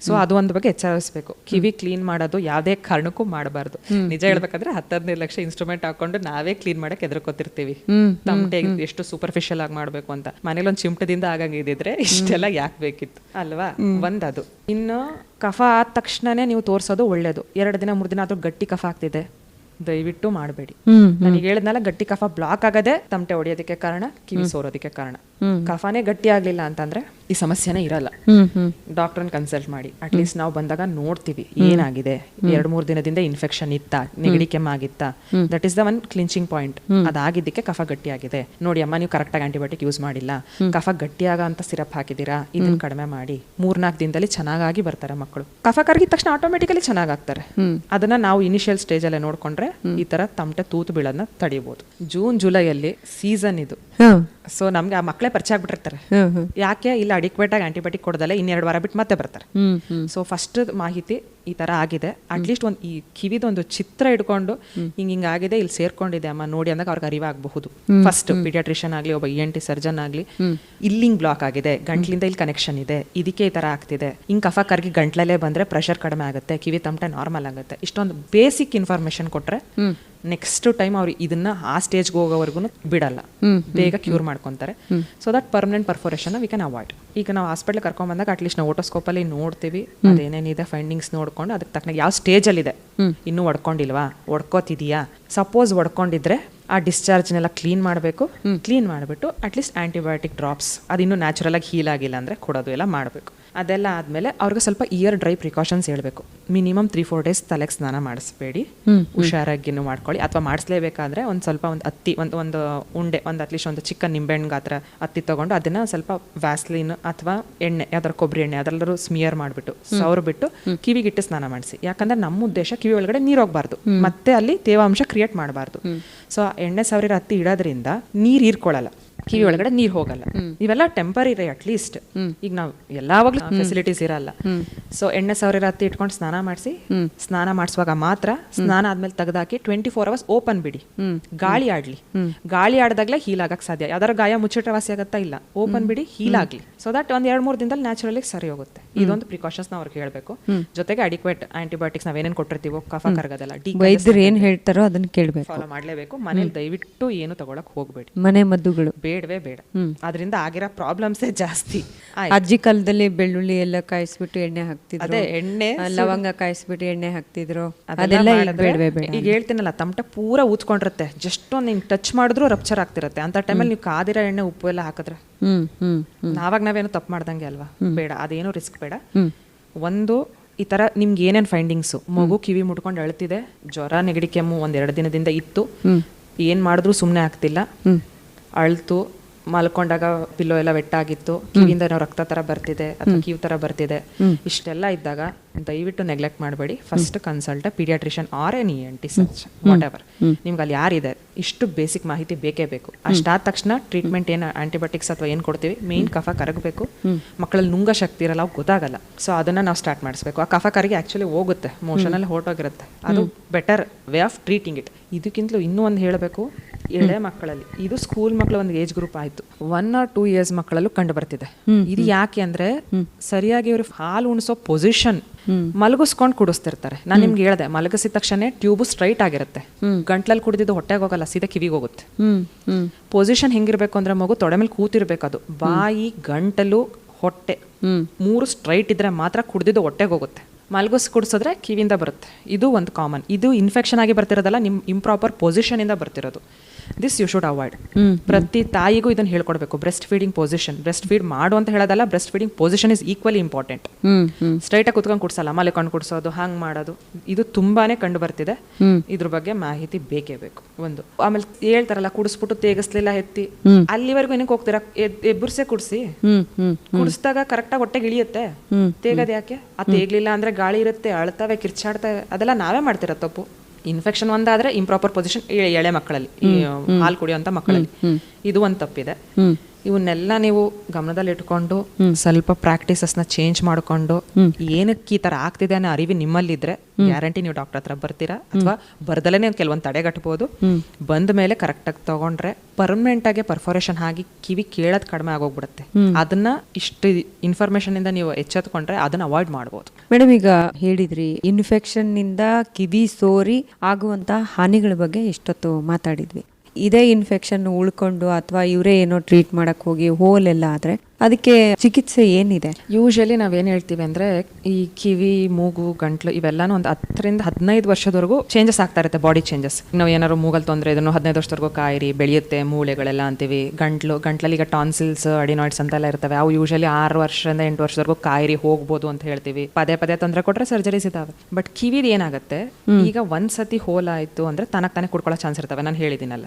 ಸೊ ಅದು ಒಂದ್ ಬಗ್ಗೆ ಎಚ್ಚರ ವಹಿಸ್ಬೇಕು ಕಿವಿ ಕ್ಲೀನ್ ಮಾಡೋದು ಯಾವುದೇ ಕಾರಣಕ್ಕೂ ಮಾಡಬಾರ್ದು. ನಿಜ ಹೇಳ್ಬೇಕಂದ್ರೆ ಹತ್ತು ಹದಿನೈದು ಲಕ್ಷ ಇನ್ಸ್ಟ್ರೂಮೆಂಟ್ ಹಾಕೊಂಡು ನಾವೇ ಕ್ಲೀನ್ ಮಾಡಕ್ ಎದ್ರಕೋತಿರ್ತೀವಿ ತಮಟೆ ಎಷ್ಟು ಸೂಪರ್ಫಿಷಿಯಲ್ ಆಗಿ ಮಾಡ್ಬೇಕು ಅಂತ. ಮನೇಲಿ ಒಂದು ಚಿಮಟದಿಂದ ಆಗಂಗಿದ್ರೆ ಇಷ್ಟೆಲ್ಲ ಯಾಕೆ ಬೇಕಿತ್ತು? ಅಲ್ವಾ? ಒಂದದು. ಇನ್ನು ಕಫ ಆದ ತಕ್ಷಣನೇ ನೀವು ತೋರಿಸೋದು ಒಳ್ಳೇದು. ಎರಡು ದಿನ ಮೂರು ದಿನ ಆದ್ರೂ ಗಟ್ಟಿ ಕಫ ಆಗ್ತಿದೆ. ದಯವಿಟ್ಟು ಮಾಡಬೇಡಿ. ನನಗೆ ಹೇಳಿದ್ನಲ್ಲ ಗಟ್ಟಿ ಕಫ ಬ್ಲಾಕ್ ಆಗದೆ ತಮಟೆ ಹೊಡಿಯೋದಕ್ಕೆ ಕಾರಣ ಕಿವಿ ಸೋರೋದಕ್ಕೆ ಕಾರಣ. ಕಫಾನೇ ಗಟ್ಟಿ ಆಗ್ಲಿಲ್ಲ ಅಂತಂದ್ರೆ ಈ ಸಮಸ್ಯೆನೇ ಇರಲ್ಲ. ಡಾಕ್ಟರ್ನ ಕನ್ಸಲ್ಟ್ ಮಾಡಿ. ಅಟ್ಲೀಸ್ಟ್ ನಾವು ಬಂದಾಗ ನೋಡ್ತೀವಿ ಏನಾಗಿದೆ. ಎರಡು ಮೂರು ದಿನದಿಂದ ಇನ್ಫೆಕ್ಷನ್ ಇತ್ತ ನೆಗಡಿ ಕೆಮ್ಮಾಗಿತ್ತಾ that is the one clinching point ಅದಾಗಿದ್ದಕ್ಕೆ ಕಫ ಗಟ್ಟಿಯಾಗಿದೆ. ನೋಡಿ ಅಮ್ಮ ನೀವು ಕರೆಕ್ಟಾಗಿ ಆಂಟಿಬಯೋಟಿಕ್ ಯೂಸ್ ಮಾಡಿಲ್ಲ. ಕಫ ಗಟ್ಟಿಯಾಗ ಅಂತ ಸಿರಪ್ ಹಾಕಿದೀರಾ ಇದನ್ನ ಕಡಿಮೆ ಮಾಡಿ. ಮೂರ್ನಾಲ್ಕು ದಿನದಲ್ಲಿ ಚೆನ್ನಾಗಿ ಬರ್ತಾರೆ ಮಕ್ಕಳು. ಕಫ ಕರಗಿದ ತಕ್ಷಣ ಆಟೋಮೆಟಿಕಲಿ ಚೆನ್ನಾಗಾಗ್ತಾರೆ. ಅದನ್ನ ನಾವು ಇನಿಷಿಯಲ್ ಸ್ಟೇಜ್ ಅಲ್ಲೇ ನೋಡ್ಕೊಂಡ್ರೆ ಈ ತರ ತಮಟೆ ತೂತು ಬೀಳೋದನ್ನ ತಡಿಬಹುದು ಜೂನ್ ಜುಲೈಯಲ್ಲಿ ಸೀಸನ್ ಇದು. ಸೊ ನಮ್ಗೆ ಆ ಮಕ್ಕಳೇ ಪರಿಚಯ ಆಗ್ಬಿಟ್ಟಿರ್ತಾರೆ. ಯಾಕೆ ಇಲ್ಲ ಅಡಿಕ್ವೇಟ್ ಆಗಿ ಆಂಟಿಬಯೋಟಿಕ್ ಕೊಡದಲ್ಲ ಇನ್ನೆರಡು ವಾರ ಬಿಟ್ಟು ಮತ್ತೆ ಬರ್ತಾರೆ. ಸೊ ಫಸ್ಟ್ ಮಾಹಿತಿ ಈ ತರ ಆಗಿದೆ. ಅಟ್ಲೀಸ್ಟ್ ಒಂದು ಈ ಕಿವಿದ ಒಂದು ಚಿತ್ರ ಇಟ್ಕೊಂಡು ಹಿಂಗ ಹಿಂಗ ಆಗಿದೆ ಇಲ್ಲಿ ಸೇರ್ಕೊಂಡಿದೆ ಅಮ್ಮ ನೋಡಿ ಅಂದಾಗ ಅವ್ರಿಗೆ ಅರಿವಾಗಬಹುದು ಫಸ್ಟ್ ಪೀಡಿಯಾಟ್ರಿಷಿಯನ್ ಆಗ್ಲಿ ಒಬ್ಬ ಇ ಎನ್ ಟಿ ಸರ್ಜನ್ ಆಗ್ಲಿ ಇಲ್ಲಿಂಗ್ ಬ್ಲಾಕ್ ಆಗಿದೆ. ಗಂಟ್ಲಿಂದ ಇಲ್ಲಿ ಕನೆಕ್ಷನ್ ಇದೆ. ಇದಕ್ಕೆ ಈ ತರ ಆಗ್ತಿದೆ. ಹಿಂಗ್ ಕಫ ಕರ್ಗಿ ಗಂಟ್ಲಲ್ಲೇ ಬಂದ್ರೆ ಪ್ರೆಷರ್ ಕಡಿಮೆ ಆಗುತ್ತೆ ಕಿವಿ ತಮಟೆ ನಾರ್ಮಲ್ ಆಗುತ್ತೆ. ಇಷ್ಟೊಂದು ಬೇಸಿಕ್ ಇನ್ಫಾರ್ಮೇಶನ್ ಕೊಟ್ರೆ ನೆಕ್ಸ್ಟ್ ಟೈಮ್ ಅವ್ರು ಇದನ್ನ ಆ ಸ್ಟೇಜ್ಗೆ ಹೋಗೋವರೆಗೂ ಬಿಡಲ್ಲ. ಬೇಗ ಕ್ಯೂರ್ ಮಾಡ್ಕೊಂತಾರೆ. So that permanent perforation we can avoid ಈಗ ನಾವು ಹಾಸ್ಪಿಟಲ್ ಕರ್ಕೊಂಡ್ ಬಂದಾಗ ಅಟ್ಲೀಸ್ಟ್ ನಾವು ಓಟೋಸ್ಕೋಪಲ್ಲಿ ನೋಡ್ತೀವಿ. ಅದೇನೇನಿದೆ ಫೈಂಡಿಂಗ್ಸ್ ನೋಡ್ಕೊಂಡು ಅದಕ್ಕೆ ತಕ್ಕನಾಗಿ ಯಾವ ಸ್ಟೇಜಲ್ಲಿದೆ ಇನ್ನೂ ಒಡ್ಕೊಂಡಿಲ್ವಾ? ಒಡ್ಕೋತಿದೀಯಾ? ಸಪೋಸ್ ಒಡ್ಕೊಂಡಿದ್ರೆ ಆ ಡಿಸ್ಚಾರ್ಜ್ನೆಲ್ಲ ಕ್ಲೀನ್ ಮಾಡಬೇಕು. ಕ್ಲೀನ್ ಮಾಡಿಬಿಟ್ಟು ಅಟ್ಲೀಸ್ಟ್ ಆಂಟಿಬಯೋಟಿಕ್ ಡ್ರಾಪ್ಸ್ ಅದಿನ್ನೂ ನ್ಯಾಚುರಲ್ ಆಗಿ ಹೀಲ್ ಆಗಿಲ್ಲ ಅಂದ್ರೆ ಕೊಡೋದು ಎಲ್ಲ ಮಾಡಬೇಕು. ಅದೆಲ್ಲ ಆದಮೇಲೆ ಅವ್ರಿಗೆ ಸ್ವಲ್ಪ ಇಯರ್ ಡ್ರೈ ಪ್ರಿಕಾಷನ್ಸ್ ಹೇಳಬೇಕು. ಮಿನಿಮಮ್ ತ್ರೀ ಫೋರ್ ಡೇಸ್ ತಲೆಗೆ ಸ್ನಾನ ಮಾಡಿಸ್ಬೇಡಿ. ಹುಷಾರಾಗಿನೂ ಮಾಡ್ಕೊಳ್ಳಿ. ಅಥವಾ ಮಾಡಿಸ್ಲೇಬೇಕಾದ್ರೆ ಒಂದು ಸ್ವಲ್ಪ ಒಂದು ಅತ್ತಿ ಒಂದು ಒಂದು ಉಂಡೆ ಒಂದು ಅಟ್ಲೀಸ್ಟ್ ಒಂದು ಚಿಕ್ಕ ನಿಂಬೆಹಣ್ಣು ಗಾತ್ರ ಅತ್ತಿ ತಗೊಂಡು ಅದನ್ನ ಸ್ವಲ್ಪ ವ್ಯಾಸ್ಲಿನ್ ಅಥವಾ ಎಣ್ಣೆ ಯಾವ್ದಾರು ಕೊಬ್ಬರಿ ಎಣ್ಣೆ ಅದರಲ್ಲರೂ ಸ್ಮಿಯರ್ ಮಾಡಿಬಿಟ್ಟು ಸೌರ್ ಬಿಟ್ಟು ಕಿವಿಗಿಟ್ಟು ಸ್ನಾನ ಮಾಡಿಸಿ. ಯಾಕಂದ್ರೆ ನಮ್ಮ ಉದ್ದೇಶ ಕಿವಿ ಒಳಗಡೆ ನೀರು ಹೋಗಬಾರ್ದು. ಮತ್ತೆ ಅಲ್ಲಿ ತೇವಾಂಶ ಕ್ರಿಯೇಟ್ ಮಾಡಬಾರ್ದು. ಸೊ ಎಣ್ಣೆ ಸಾವಿರ ಹತ್ತಿ ಇಡೋದ್ರಿಂದ ನೀರು ಹೀರ್ಕೊಳ್ಳಲ್ಲ. ಕಿವಿ ಒಳಗಡೆ ನೀರು ಹೋಗಲ್ಲ. ಇವೆಲ್ಲ ಟೆಂಪರರಿ ಅಟ್ಲೀಸ್ಟ್ ಈಗ ನಾವು ಎಲ್ಲಾವಾಗ್ಲೂ ಫೆಸಿಲಿಟೀಸ್ ಇರಲ್ಲ. ಸೊ ಎಣ್ಣೆ ಸಾವಿರ ರಾತ್ರಿ ಇಟ್ಕೊಂಡು ಸ್ನಾನ ಮಾಡಿಸಿ ಸ್ನಾನ ಮಾಡಿಸುವಾಗ ಮಾತ್ರ ಸ್ನಾನ ಆದ್ಮೇಲೆ ತೆಗೆದಾಕಿ ಟ್ವೆಂಟಿ ಫೋರ್ ಅವರ್ಸ್ ಓಪನ್ ಬಿಡಿ ಗಾಳಿ ಆಡ್ಲಿ. ಗಾಳಿ ಆಡ್ದಾಗ್ಲೇ ಹೀಲ್ ಆಗಕ್ ಸಾಧ್ಯ. ಯಾವ್ದಾರ ಗಾಯ ಮುಚ್ಚಿಟ್ರವಾಸಿ ಆಗತ್ತಾ ಇಲ್ಲ. ಓಪನ್ ಬಿಡಿ ಹೀಲ್ ಆಗ್ಲಿ. ಸೊ ದಟ್ ಒಂದ್ ಎರಡ್ ಮೂರು ದಿನದಲ್ಲಿ ನ್ಯಾಚುರಲಿ ಸರಿ ಹೋಗುತ್ತೆ. ಇದೊಂದು ಪ್ರಿಕಾಷನ್ಸ್ನ ಅವ್ರಿಗೆ ಹೇಳ್ಬೇಕು. ಜೊತೆಗೆ ಅಡಿಕ್ವೇಟ್ ಆಂಟಿಬಯೋಟಿಕ್ಸ್ ನಾವೇನೇನ್ ಕೊಟ್ಟಿರ್ತೀವೋ ಕಫ ಕರ್ಗದಲ್ಲ ವೈದ್ಯರು ಏನ್ ಹೇಳ್ತಾರೋ ಅದನ್ನ ಕೇಳ್ಬೇಕು. ಫಾಲೋ ಮಾಡ್ಲೇಬೇಕು. ಮನೇಲಿ ದಯವಿಟ್ಟು ಏನು ತಗೊಳಕ್ ಹೋಗ್ಬೇಡಿ. ಮನೆ ಮದ್ದುಗಳು. ಬೇಡವೇ ಬೇಡ. ಅದರಿಂದ ಆಗಿರೋ ಪ್ರಾಬ್ಲಮ್ಸೇ ಜಾಸ್ತಿ. ಅಜ್ಜಿ ಕಾಲದಲ್ಲಿ ಬೆಳ್ಳುಳ್ಳಿ ಎಲ್ಲ ಕಾಯಿಸ್ಬಿಟ್ಟು ಎಣ್ಣೆ ಹಾಕ್ತಿದ್ರು. ಅದೇ ಎಣ್ಣೆ ಲವಂಗ ಕಾಯಿಸ್ಬಿಟ್ಟು ಎಣ್ಣೆ ಹಾಕ್ತಿದ್ರು. ಅದೆಲ್ಲ ಬೇಡವೇ ಬೇಡ. ಈಗ ಹೇಳ್ತೀನಲ್ಲ ತಮಟ ಪೂರ ಊದ್ಕೊಂಡಿರುತ್ತೆ. ಜಸ್ಟ್ ಒಂದು ಹಿಂಗೆ ಟಚ್ ಮಾಡಿದ್ರು ರಪ್ಚರ್ ಆಗ್ತಿರುತ್ತೆ. ಅಂತ ಟೈಮಲ್ಲಿ ನೀವು ಕಾದಿರೋ ಎಣ್ಣೆ ಉಪ್ಪು ಎಲ್ಲ ಹಾಕಿದ್ರೆ. ಹ್ಮ್ ಹ್ಮ್ ನಾವಾಗ ನಾವೇನು ತಪ್ಪು ಮಾಡ್ದಂಗೆ ಅಲ್ವಾ? ಬೇಡ. ಅದೇನು ರಿಸ್ಕ್ ಬೇಡ. ಒಂದು ಈ ತರ ನಿಮ್ಗೆ ಏನೇನು ಫೈಂಡಿಂಗ್ಸು ಮಗು ಕಿವಿ ಮುಟ್ಕೊಂಡು ಅಳ್ತಿದೆ ಜ್ವರ ನೆಗಡಿ ಕೆಮ್ಮು ಒಂದ್ ಎರಡು ದಿನದಿಂದ ಇತ್ತು. ಏನ್ ಮಾಡಿದ್ರು ಸುಮ್ಮನೆ ಆಗ್ತಿಲ್ಲ. ಅಳ್ತು ಮಲ್ಕೊಂಡಾಗ ಪಿಲ್ಲೋ ಎಲ್ಲ ವೆಟ್ಟಾಗಿತ್ತು ಕಿವಿಯಿಂದ ನಾವು ರಕ್ತ ತರ ಬರ್ತಿದೆ ಅಥವಾ ಕಿವಿ ತರ ಬರ್ತಿದೆ. ಇಷ್ಟೆಲ್ಲ ಇದ್ದಾಗ ದಯವಿಟ್ಟು ನೆಗ್ಲೆಕ್ಟ್ ಮಾಡಬೇಡಿ. First consult paediatrician or an E N T search whatever ನಿಮ್ಗೆ ಅಲ್ಲಿ ಯಾರಿದೆ? ಇಷ್ಟು ಬೇಸಿಕ್ ಮಾಹಿತಿ ಬೇಕೇ ಬೇಕು. ಅಷ್ಟಾದ ತಕ್ಷಣ ಟ್ರೀಟ್ಮೆಂಟ್ ಏನು ಆಂಟಿಬಯೋಟಿಕ್ಸ್ ಅಥವಾ ಏನು ಕೊಡ್ತೀವಿ? ಮೇನ್ ಕಫ ಕರಗಬೇಕು. ಮಕ್ಕಳಲ್ಲಿ ನುಂಗ ಶಕ್ತಿ ಇರಲ್ಲ ಅವು ಗೊತ್ತಾಗಲ್ಲ. ಸೊ ಅದನ್ನ ನಾವು ಸ್ಟಾರ್ಟ್ ಮಾಡಿಸ್ಬೇಕು. ಆ ಕಫ ಕರಗಿ ಆಕ್ಚುಲಿ ಹೋಗುತ್ತೆ. ಮೋಷನಲ್ಲಿ ಹೊರಟೋಗಿರುತ್ತೆ ಅದು better way of treating it ಇದಕ್ಕಿಂತಲೂ ಇನ್ನೂ ಒಂದು ಹೇಳಬೇಕು ಎಳೆ ಮಕ್ಕಳಲ್ಲಿ. ಇದು ಸ್ಕೂಲ್ ಮಕ್ಕಳ ಒಂದು ಏಜ್ ಗ್ರೂಪ್ ಆಯ್ತು. ಒನ್ ಆರ್ ಟೂ ಇಯರ್ಸ್ ಮಕ್ಕಳಲ್ಲೂ ಕಂಡು ಬರ್ತಿದೆ ಇದು ಯಾಕೆ ಅಂದ್ರೆ ಸರಿಯಾಗಿ ಇವರು ಹಾಲು ಉಣಿಸೋ ಪೊಸಿಷನ್ ಮಲಗಿಸ್ಕೊಂಡು ಕುಡಿಸ್ತಿರ್ತಾರೆ. ನಾನು ನಿಮ್ಗೆ ಹೇಳ್ದೆ ಮಲಗಿಸಿದ ತಕ್ಷಣ ಟ್ಯೂಬ್ ಸ್ಟ್ರೈಟ್ ಆಗಿರುತ್ತೆ. ಗಂಟ್ಲಲ್ಲಿ ಕುಡಿದಿದ್ದು ಹೊಟ್ಟೆಗೆ ಹೋಗಲ್ಲ ಸೀದಾ ಕಿವಿಗೆ ಹೋಗುತ್ತೆ. ಪೊಸಿಷನ್ ಹೆಂಗಿರ್ಬೇಕು ಅಂದ್ರೆ ಮಗು ತೊಡೆ ಮೇಲೆ ಕೂತಿರ್ಬೇಕು ಅದು. ಬಾಯಿ ಗಂಟಲು ಹೊಟ್ಟೆ. ಮೂರು ಸ್ಟ್ರೈಟ್ ಇದ್ರೆ ಮಾತ್ರ ಕುಡಿದಿದ್ದು ಹೊಟ್ಟೆಗೆ ಹೋಗುತ್ತೆ. ಮಲ್ಗಿಸ್ ಕುಡಿಸಿದ್ರೆ ಕಿವಿಯಿಂದ ಬರುತ್ತೆ. ಇದು ಒಂದು ಕಾಮನ್ ಇದು ಇನ್ಫೆಕ್ಷನ್ ಆಗಿ ಬರ್ತಿರೋದಲ್ಲ ನಿಮ್ಮ ಇಂಪ್ರಾಪರ್ ಪೊಸಿಷನ್ ಇಂದ ಬರ್ತಿರೋದು. ದಿಸ್ ಯು ಶುಡ್ ಅವಾಯ್ಡ್ ಪ್ರತಿ ತಾಯಿಗೂ ಇದನ್ನ ಹೇಳ್ಕೊಡ್ಬೇಕು. Breast feeding position breast feed ಮಾಡು ಅಂತ ಹೇಳೋದಲ್ಲ breast feeding position is equally important ಸ್ಟ್ರೈಟಾಗಿ ಕುತ್ಕೊಂಡು ಕುಡ್ಸಲ್ಲ ಮಲ್ಕೊಂಡು ಕುಡಿಸೋದು ಹಂಗೆ ಮಾಡೋದು. ಇದು ತುಂಬಾನೇ ಕಂಡು ಬರ್ತಿದೆ. ಇದ್ರ ಬಗ್ಗೆ ಮಾಹಿತಿ ಬೇಕೇ ಬೇಕು. ಒಂದು. ಆಮೇಲೆ ಹೇಳ್ತಾರಲ್ಲ ಕುಡಿಸ್ಬಿಟ್ಟು ತೇಗಿಸ್ಲಿಲ್ಲ ಎತ್ತಿ. ಅಲ್ಲಿವರೆಗೂ ಏನಕ್ಕೆ ಹೋಗ್ತೀರಾ? ಎಬ್ಬರ್ಸೆ ಕುಡಿಸಿ. ಕುಡಿಸ್ದಾಗ ಕರೆಕ್ಟಾಗಿ ಹೊಟ್ಟೆಗೆ ಇಳಿಯುತ್ತೆ. ತೇಗದ ಯಾಕೆ? ಆ ತೇಗ್ಲಿಲ್ಲ ಅಂದ್ರೆ ಗಾಳಿ ಇರುತ್ತೆ ಅಳ್ತವೆ ಕಿರ್ಚಾಡ್ತವೆ ಅದೆಲ್ಲ ನಾವೇ ಮಾಡ್ತಿರೋ ತಪ್ಪು. ಇನ್ಫೆಕ್ಷನ್ ಒಂದಾದ್ರೆ ಇಂಪ್ರಾಪರ್ ಪೊಸಿಷನ್ ಎಳೆ ಮಕ್ಕಳಲ್ಲಿ ಹಾಲು ಕುಡಿಯುವಂತ ಮಕ್ಕಳಲ್ಲಿ. ಇದು ಒಂದು ತಪ್ಪಿದೆ. ಇವನ್ನೆಲ್ಲ ನೀವು ಗಮನದಲ್ಲಿ ಇಟ್ಕೊಂಡು ಸ್ವಲ್ಪ ಪ್ರಾಕ್ಟೀಸಸ್ನ ಚೇಂಜ್ ಮಾಡ್ಕೊಂಡು ಏನಕ್ಕೆ ಈ ತರ ಆಗ್ತಿದೆ ಅನ್ನೋ ಅರಿವಿ ನಿಮ್ಮಲ್ಲಿದ್ರೆ ಗ್ಯಾರಂಟಿ ನೀವು ಡಾಕ್ಟರ್ ಹತ್ರ ಬರ್ತೀರಾ? ಅಥವಾ ಬರ್ದಲೇ ಕೆಲವೊಂದು ತಡೆಗಟ್ಬೋದು ಬಂದ ಮೇಲೆ ಕರೆಕ್ಟಾಗಿ ತಗೊಂಡ್ರೆ ಪರ್ಮನೆಂಟ್ ಆಗಿ ಪರ್ಫಾರೇಷನ್ ಆಗಿ ಕಿವಿ ಕೇಳೋದು ಕಡಿಮೆ ಆಗೋಗ್ಬಿಡುತ್ತೆ. ಅದನ್ನ ಇಷ್ಟು ಇನ್ಫಾರ್ಮೇಶನ್ ಇಂದ ನೀವು ಎಚ್ಚೆತ್ಕೊಂಡ್ರೆ ಅದನ್ನ ಅವಾಯ್ಡ್ ಮಾಡ್ಬೋದು. ಮೇಡಮ್ ಈಗ ಹೇಳಿದ್ರಿ ಇನ್ಫೆಕ್ಷನ್ನಿಂದ ಕಿವಿ ಸೋರಿ ಆಗುವಂತ ಹಾನಿಗಳ ಬಗ್ಗೆ ಇಷ್ಟೊತ್ತು ಮಾತಾಡಿದ್ವಿ. ಇದೇ ಇನ್ಫೆಕ್ಷನ್ ಉಳ್ಕೊಂಡು ಅಥವಾ ಇವರೇ ಏನೋ ಟ್ರೀಟ್ ಮಾಡೋಕ್ಕೆ ಹೋಗಿ ಹೋಲ್ ಎಲ್ಲ ಆದ್ರೆ ಅದಕ್ಕೆ ಚಿಕಿತ್ಸೆ ಏನಿದೆ? ಯೂಶಲಿ ನಾವೇನು ಹೇಳ್ತೀವಿ ಅಂದರೆ ಈ ಕಿವಿ ಮೂಗು ಗಂಟ್ಲು ಇವೆಲ್ಲನೂ ಒಂದು ಹತ್ತರಿಂದ ಹದಿನೈದು ವರ್ಷದವರೆಗೂ ಚೇಂಜಸ್ ಆಗ್ತಾ ಇರುತ್ತೆ ಬಾಡಿ ಚೇಂಜಸ್ ನಾವು ಏನಾದ್ರು ಮೂಗಲ್ ತೊಂದರೆ ಇದನ್ನು ಹದಿನೈದು ವರ್ಷದವರೆಗೂ ಕಾಯಿರಿ ಬೆಳೆಯುತ್ತೆ ಮೂಳೆಗಳೆಲ್ಲ ಅಂತೀವಿ. ಗಂಟ್ಲು ಗಂಟ್ಲಲ್ಲಿ ಈಗ ಟಾನ್ಸಿಲ್ಸ್ ಅಡಿನಾಯ್ಡ್ಸ್ ಅಂತೆಲ್ಲ ಇರ್ತವೆ. ಅವು ಯೂಶಲಿ ಆರು ವರ್ಷದಿಂದ ಎಂಟು ವರ್ಷದವರೆಗೂ ಕಾಯಿರಿ ಹೋಗ್ಬೋದು ಅಂತ ಹೇಳ್ತೀವಿ. ಪದೇ ಪದೇ ತೊಂದರೆ ಕೊಟ್ಟರೆ ಸರ್ಜರೀಸ್ ಇದಾವೆ. ಬಟ್ ಕಿವಿ ಏನಾಗುತ್ತೆ? ಈಗ ಒಂದ್ ಸತಿ ಹೋಲ್ ಆಯ್ತು ಅಂದ್ರೆ ತನಕ್ ತಾನೇ ಕುಡ್ಕೊಳ್ಳೋ ಚಾನ್ಸ್ ಇರ್ತವೆ. ನಾನು ಹೇಳಿದಿನಲ್ಲ.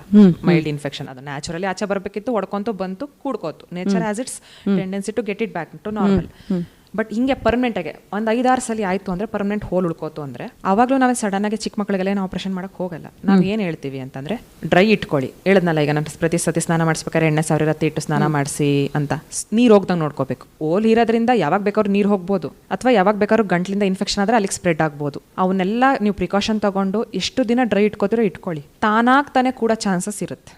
ಮೈಲ್ಡ್ ಇನ್ಫೆಕ್ಷನ್ ಅದು ನ್ಯಾಚುರಲಿ ಆಚೆ ಬರಬೇಕಿತ್ತು ಹೊಡ್ಕೊಂತ ಬಂತು ಕುಡ್ಕೋತು. Nature has its tendency to get it back to normal but ಹಿಂಗೆ ಪರ್ಮನೆಂಟ್ ಆಗಿ ಒಂದು ಐದಾರು ಸಲ ಆಯ್ತು ಅಂದ್ರೆ ಪರ್ಮನೆಂಟ್ ಹೋಲ್ ಉಳ್ಕೋತು ಅಂದ್ರೆ ಆವಾಗಲೂ ನಾವೇ ಸಡನ್ ಆಗಿ ಚಿಕ್ಕ ಮಕ್ಕಳಿಗೆಲ್ಲ ಏನು ಆಪರೇಷನ್ ಮಾಡಕ್ ಹೋಗಲ್ಲ. ನಾವ್ ಏನ್ ಹೇಳ್ತೀವಿ ಅಂತಂದ್ರೆ ಡ್ರೈ ಇಟ್ಕೊಳ್ಳಿ. ಹೇಳದ್ನಲ್ಲ ಈಗ ನಾನು ಪ್ರತಿ ಸತಿ ಸ್ನಾನ ಮಾಡಿಸ್ಬೇಕಾದ್ರೆ ಎಣ್ಣೆ ಸಾವಿರ ಇರತ್ತೆ ಇಟ್ಟು ಸ್ನಾನ ಮಾಡಿಸಿ ಅಂತ. ನೀರು ಹೋಗ್ದಂಗೆ ನೋಡ್ಕೋಬೇಕು. ಓಲ್ ಇರೋದ್ರಿಂದ ಯಾವಾಗ ಬೇಕಾದ್ರೂ ನೀರು ಹೋಗ್ಬೋದು. ಅಥವಾ ಯಾವಾಗ ಬೇಕಾದ್ರೂ ಗಂಟ್ಲಿಂದ ಇನ್ಫೆಕ್ಷನ್ ಆದ್ರೆ ಅಲ್ಲಿಗೆ ಸ್ಪ್ರೆಡ್ ಆಗ್ಬೋದು. ಅವನ್ನೆಲ್ಲ ನೀವು ಪ್ರಿಕಾಷನ್ ತಗೊಂಡು ಎಷ್ಟು ದಿನ ಡ್ರೈ ಇಟ್ಕೋತಿರೋ ಇಟ್ಕೊಳ್ಳಿ. ತಾನಾಗ್ತಾನೆ ಕೂಡ ಚಾನ್ಸಸ್ ಇರುತ್ತೆ.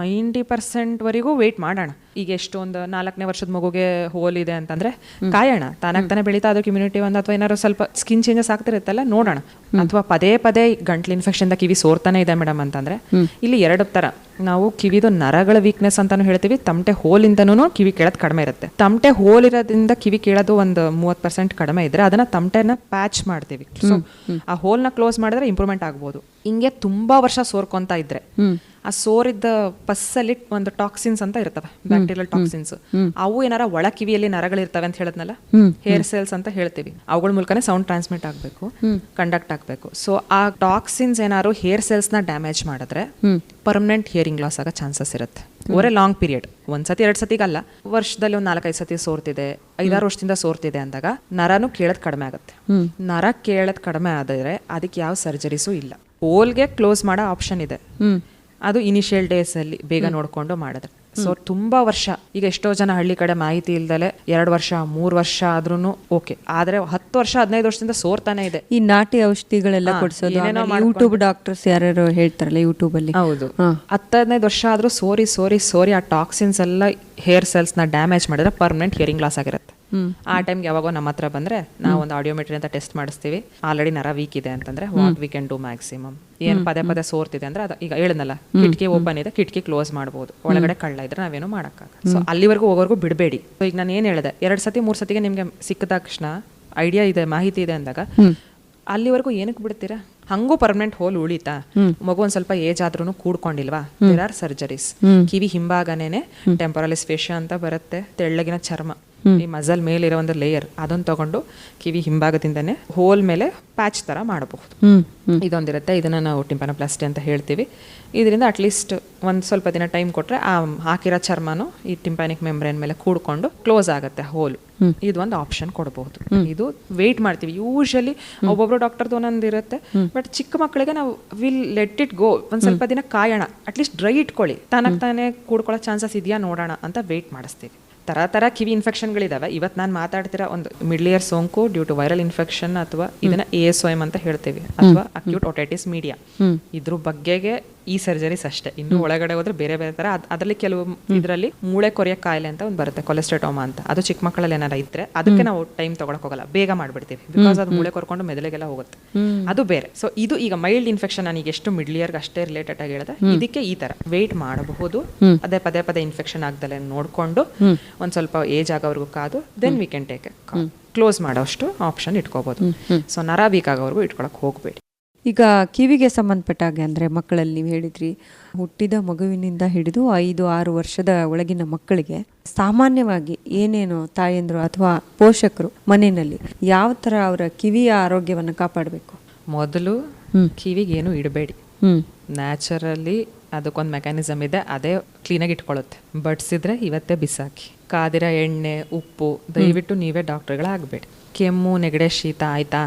ನೈಂಟಿ ಪರ್ಸೆಂಟ್ ವರೆಗೂ ವೇಟ್ ಮಾಡೋಣ. ಈಗ ಎಷ್ಟೊಂದು ನಾಲ್ಕನೇ ವರ್ಷದ ಮಗುಗೆ ಹೋಲ್ ಇದೆ ಅಂತಂದ್ರೆ ಕಾಯೋಣ ತಾನಾಗ್ ತಾನೇ ಬೆಳೀತಾ ಅದಕ್ಕೆ ಇಮ್ಯುನಿಟಿ ಒಂದು ಅಥವಾ ಏನಾದ್ರು ಸ್ವಲ್ಪ ಸ್ಕಿನ್ ಚೇಂಜಸ್ ಆಗ್ತಿರುತ್ತಲ್ಲ ನೋಡೋಣ. ಅಥವಾ ಪದೇ ಪದೇ ಗಂಟ್ಲು ಇನ್ಫೆಕ್ಷನ್ ಕಿವಿ ಸೋರ್ತಾನೆ ಇದೆ ಮೇಡಮ್ ಅಂತಂದ್ರೆ ಇಲ್ಲಿ ಎರಡು ತರ. ನಾವು ಕಿವಿದು ನರಗಳ ವೀಕ್ನೆಸ್ ಅಂತಾನು ಹೇಳ್ತೀವಿ ತಮಟೆ ಹೋಲಿಂದನೂ ಕಿವಿ ಕೇಳೋದು ಕಡಿಮೆ ಇರುತ್ತೆ. ತಮಟೆ ಹೋಲ್ ಇರೋದ್ರಿಂದ ಕಿವಿ ಕೇಳೋದು ಒಂದು ಮೂವತ್ತು ಪರ್ಸೆಂಟ್ ಕಡಿಮೆ ಇದ್ರೆ ಅದನ್ನ ತಮಟೆನ ಪ್ಯಾಚ್ ಮಾಡ್ತೀವಿ. ಸೊ ಆ ಹೋಲ್ನ ಕ್ಲೋಸ್ ಮಾಡಿದ್ರೆ ಇಂಪ್ರೂವ್ಮೆಂಟ್ ಆಗ್ಬೋದು. ಹಿಂಗೆ ತುಂಬಾ ವರ್ಷ ಸೋರ್ಕೊಂತ ಇದ್ರೆ ಆ ಸೋರಿದ್ದ ಪಸ್ಸಲ್ಲಿ ಒಂದು ಟಾಕ್ಸಿನ್ಸ್ ಅಂತ ಇರ್ತವೆ. ಬ್ಯಾಕ್ಟೀರಿಯಲ್ ಟಾಕ್ಸಿನ್ಸ್ ಅವು ಏನಾರ ಒಳ ಕಿವಿಯಲ್ಲಿ ನರಗಳಿರ್ತವೆ ಅಂತ ಹೇಳದ್ನಲ್ಲ? ಹೇರ್ ಸೆಲ್ಸ್ ಅಂತ ಹೇಳ್ತೀವಿ. ಅವುಗಳ ಮೂಲಕನೇ ಸೌಂಡ್ ಟ್ರಾನ್ಸ್ಮಿಟ್ ಆಗಬೇಕು ಕಂಡಕ್ಟ್ ಆಗಬೇಕು. ಸೊ ಆ ಟಾಕ್ಸಿನ್ಸ್ ಏನಾದ್ರು ಹೇರ್ ಸೆಲ್ಸ್ನ ಡ್ಯಾಮೇಜ್ ಮಾಡಿದ್ರೆ ಪರ್ಮನೆಂಟ್ ಹಿಯರಿಂಗ್ ಲಾಸ್ ಆಗೋ ಚಾನ್ಸಸ್ ಇರುತ್ತೆ. ಓವರ್ ಎ ಲಾಂಗ್ ಪೀರಿಯಡ್ ಒಂದ್ ಸತಿ ಎರಡ್ ಸತಿಗಲ್ಲ. ವರ್ಷದಲ್ಲಿ ಒಂದ್ ನಾಲ್ಕೈದು ಸತಿ ಸೋರ್ತಿದೆ ಐದಾರು ವರ್ಷದಿಂದ ಸೋರ್ತಿದೆ ಅಂದಾಗ ನರನು ಕೇಳದ್ ಕಡಿಮೆ ಆಗುತ್ತೆ. ನರ ಕೇಳದ್ ಕಡಿಮೆ ಆದ್ರೆ ಅದಕ್ಕೆ ಯಾವ ಸರ್ಜರೀಸು ಇಲ್ಲ. ಹೋಲ್ಗೆ ಕ್ಲೋಸ್ ಮಾಡೋ ಆಪ್ಷನ್ ಇದೆ. ಅದು ಇನಿಷಿಯಲ್ ಡೇಸ್ ಅಲ್ಲಿ ಬೇಗ ನೋಡ್ಕೊಂಡು ಮಾಡಿದ್ರೆ. ಸೊ ತುಂಬಾ ವರ್ಷ. ಈಗ ಎಷ್ಟೋ ಜನ ಹಳ್ಳಿ ಕಡೆ ಮಾಹಿತಿ ಇಲ್ದಲೆ ಎರಡು ವರ್ಷ ಮೂರ್ ವರ್ಷ ಆದ್ರೂ ಓಕೆ. ಆದ್ರೆ ಹತ್ತು ವರ್ಷ ಹದಿನೈದು ವರ್ಷದಿಂದ ಸೋರ್ತಾನೆ ಇದೆ. ಈ ನಾಟಿ ಔಷಧಿಗಳೆಲ್ಲ ಕೊಡ್ಸೋದು ಯೂಟ್ಯೂಬ್ ಡಾಕ್ಟರ್ಸ್ ಯಾರ್ಯಾರು ಹೇಳ್ತಾರಲ್ಲ ಯೂಟ್ಯೂಬ್ ಅಲ್ಲಿ. ಹೌದು. ಹತ್ತು ಹದಿನೈದು ವರ್ಷ ಆದ್ರೂ ಸೋರಿ ಸೋರಿ ಸೋರಿ ಆ ಟಾಕ್ಸಿನ್ಸ್ ಎಲ್ಲ ಹೇರ್ ಸೆಲ್ಸ್ನ ಡ್ಯಾಮೇಜ್ ಮಾಡಿದ್ರೆ ಪರ್ಮನೆಂಟ್ ಹಿಯರಿಂಗ್ ಲಾಸ್ ಆಗಿರುತ್ತೆ. ಆ ಟೈಮ್ಗೆ ಯಾವಾಗೋ ನಮ್ಮ ಹತ್ರ ಬಂದ್ರೆ ನಾವು ಒಂದು ಆಡಿಯೋಮೆಟ್ರಿ ಅಂತ ಟೆಸ್ಟ್ ಮಾಡಿಸ್ತೀವಿ. ಆಲ್ರೆಡಿ ನರ ವೀಕ್ ಇದೆ ಅಂತಂದ್ರೆ what we can do maximum ಏನ್ ಪದೇ ಪದೇ ಸೋರ್ತಿದೆ ಅಂದ್ರೆ ಅದು ಈಗ ಹೇಳಿದ್ನಲ್ಲ ಕಿಟಕಿ ಓಪನ್ ಇದೆ ಕಿಟಕಿ ಕ್ಲೋಸ್ ಮಾಡಬಹುದು ಒಳಗಡೆ ಕಳ್ಳ ಇದ್ರೆ ನಾವೇನು ಮಾಡಕ್ಕಾಗ ಸೊ ಅಲ್ಲಿವರೆಗೂ ಹೋಗೋವರೆಗೂ ಬಿಡಬೇಡಿ. ಈಗ ನಾನು ಏನ್ ಹೇಳಿದೆ ಎರಡ್ ಸತಿ ಮೂರ್ ಸತಿಗೆ ನಿಮ್ಗೆ ಸಿಕ್ಕ ತಕ್ಷಣ ಐಡಿಯಾ ಇದೆ ಮಾಹಿತಿ ಇದೆ ಅಂದಾಗ ಅಲ್ಲಿವರೆಗೂ ಏನಕ್ಕೆ ಬಿಡ್ತೀರಾ? ಹಂಗೂ ಪರ್ಮನೆಂಟ್ ಹೋಲ್ ಉಳಿತಾ? ಮಗು ಒಂದ್ ಸ್ವಲ್ಪ ಏಜ್ ಆದ್ರೂ ಕೂಡ್ಕೊಂಡಿಲ್ವಾ? ದೇರ್ ಆರ್ ಸರ್ಜರೀಸ್ ಕಿವಿ ಹಿಂಭಾಗನೇನೆ ಟೆಂಪರಲಿಸ್ ಫೇಶಿಯಾ ಅಂತ ಬರುತ್ತೆ ತೆಳ್ಳಗಿನ ಚರ್ಮ. ಈ ಮಜಲ್ ಮೇಲಿರೋ ಒಂದು ಲೇಯರ್ ಅದನ್ನ ತಗೊಂಡು ಕಿವಿ ಹಿಂಭಾಗದಿಂದನೇ ಹೋಲ್ ಮೇಲೆ ಪ್ಯಾಚ್ ತರ ಮಾಡಬಹುದು. ಇದೊಂದಿರುತ್ತೆ ಇದನ್ನ ನಾವು ಟಿಂಪನೋಪ್ಲಾಸ್ಟಿ ಅಂತ ಹೇಳ್ತೀವಿ. ಇದರಿಂದ ಅಟ್ಲೀಸ್ಟ್ ಒಂದ್ ಸ್ವಲ್ಪ ದಿನ ಟೈಮ್ ಕೊಟ್ರೆ ಆ ಹಾಕಿರೋ ಚರ್ಮನು ಈ ಟಿಂಪಾನಿಕ್ ಮೆಂಬ್ರೇನ್ ಮೇಲೆ ಕೂಡ್ಕೊಂಡು ಕ್ಲೋಸ್ ಆಗುತ್ತೆ ಹೋಲ್. ಇದು ಒಂದು ಆಪ್ಷನ್ ಕೊಡಬಹುದು. ಇದು ವೇಟ್ ಮಾಡ್ತೀವಿ. ಯೂಶಲಿ ಒಬ್ಬೊಬ್ರು ಡಾಕ್ಟರ್ದು ಒಂದೊಂದು ಇರುತ್ತೆ ಬಟ್ ಚಿಕ್ಕ ಮಕ್ಕಳಿಗೆ ನಾವು ವಿಲ್ ಲೆಟ್ ಇಟ್ ಗೋ ಒಂದ್ ಸ್ವಲ್ಪ ದಿನ ಕಾಯೋಣ. ಅಟ್ಲೀಸ್ಟ್ ಡ್ರೈ ಇಟ್ಕೊಳ್ಳಿ. ತನಕ್ ತಾನೇ ಕೂಡ್ಕೊಳ್ಳೋ ಚಾನ್ಸಸ್ ಇದೆಯಾ ನೋಡೋಣ ಅಂತ ವೇಟ್ ಮಾಡಿಸ್ತೀವಿ. ತರ ಥರ ಕಿವಿ ಇನ್ಫೆಕ್ಷನ್ಗಳಿದಾವೆ ಇವತ್ತು ನಾನು ಮಾತಾಡ್ತಿರೋ ಒಂದು ಮಿಡ್ಲ್ ಇಯರ್ ಸೋಂಕು ಡ್ಯೂ ಟು ವೈರಲ್ ಇನ್ಫೆಕ್ಷನ್ ಅಥವಾ ಇದನ್ನ ಎ ಎಸ್ ಅಂತ ಹೇಳ್ತೀವಿ. ಅಥವಾ ಅಕ್ಯೂಟ್ ಒಟೈಟಿಸ್ ಮೀಡಿಯಾ ಇದ್ರ ಬಗ್ಗೆಗೆ ಈ ಸರ್ಜರೀಸ್ ಅಷ್ಟೇ. ಇನ್ನು ಒಳಗಡೆ ಹೋದ್ರೆ ಬೇರೆ ಬೇರೆ ತರ. ಅದ್- ಅದರಲ್ಲಿ ಕೆಲವು ಇದರಲ್ಲಿ ಮೂಳೆ ಕೊರೆಯ ಕಾಯಿಲೆ ಅಂತ ಒಂದು ಬರುತ್ತೆ ಕೊಲೆಸ್ಟ್ರಾಟೋಮಾ ಅಂತ. ಅದು ಚಿಕ್ಕ ಮಕ್ಕಳಲ್ಲಿ ಏನಾರ ಇದ್ರೆ ಅದಕ್ಕೆ ನಾವು ಟೈಮ್ ತಗೊಳಕ್ ಹೋಗಲ್ಲ. ಬೇಗ ಮಾಡ್ಬಿಡ್ತೀವಿ. ಬಿಕಾಸ್ ಅದು ಮೂಳೆ ಕೊರ್ಕೊಂಡು ಮೆದುಳಿಗೆಲ್ಲ ಹೋಗುತ್ತೆ. ಅದು ಬೇರೆ. ಸೊ ಇದು ಈಗ ಮೈಲ್ಡ್ ಇನ್ಫೆಕ್ಷನ್ ನನಗೆ ಎಷ್ಟು ಮಿಡ್ಲ್ ಇಯರ್ಗೆ ಅಷ್ಟೇ ರಿಲೇಟೆಡ್ ಆಗಿ ಹೇಳಿದೆ. ಇದಕ್ಕೆ ಈ ತರ. ವೆಯ್ಟ್ ಮಾಡಬಹುದು. ಅದೇ ಪದೇ ಪದೇ ಇನ್ಫೆಕ್ಷನ್ ಆಗ್ದಲೆ ನೋಡ್ಕೊಂಡು ಒಂದ್ ಸ್ವಲ್ಪ ಏಜ್ ಆಗೋವರೆಗೂ ಕಾದು then we can take close ಮಾಡೋಷ್ಟು ಆಪ್ಷನ್ ಇಟ್ಕೋಬಹುದು ಸೊ ನರ ವೀಕ್ ಆಗೋವರೆಗೂ ಇಟ್ಕೊಳಕ್ ಹೋಗ್ಬೇಡಿ. ಈಗ ಕಿವಿಗೆ ಸಂಬಂಧಪಟ್ಟ ಹಾಗೆ ಅಂದರೆ ಮಕ್ಕಳಲ್ಲಿ ನೀವು ಹೇಳಿದ್ರಿ ಹುಟ್ಟಿದ ಮಗುವಿನಿಂದ ಹಿಡಿದು ಐದು ಆರು ವರ್ಷದ ಒಳಗಿನ ಮಕ್ಕಳಿಗೆ ಸಾಮಾನ್ಯವಾಗಿ ಏನೇನು ತಾಯಂದ್ರು ಅಥವಾ ಪೋಷಕರು ಮನೆಯಲ್ಲಿ ಯಾವ ಥರ ಅವರ ಕಿವಿಯ ಆರೋಗ್ಯವನ್ನು ಕಾಪಾಡಬೇಕು? ಮೊದಲು ಕಿವಿಗೆ ಏನು ಇಡಬೇಡಿ. ಹ್ಞೂ ನ್ಯಾಚುರಲಿ ಅದಕ್ಕೊಂದು ಮೆಕ್ಯಾನಿಸಮ್ ಇದೆ ಅದೇ ಕ್ಲೀನಾಗಿ ಇಟ್ಕೊಳ್ಳುತ್ತೆ. ಬಡ್ಸಿದ್ರೆ ಇವತ್ತೇ ಬಿಸಾಕಿ. ಕಾದಿರ ಎಣ್ಣೆ ಉಪ್ಪು ದಯವಿಟ್ಟು ನೀವೇ ಡಾಕ್ಟರ್ಗಳಾಗಬೇಡಿ ಕೆಮ್ಮು ನೆಗಡೆ ಶೀತ ಆಯ್ತಾ?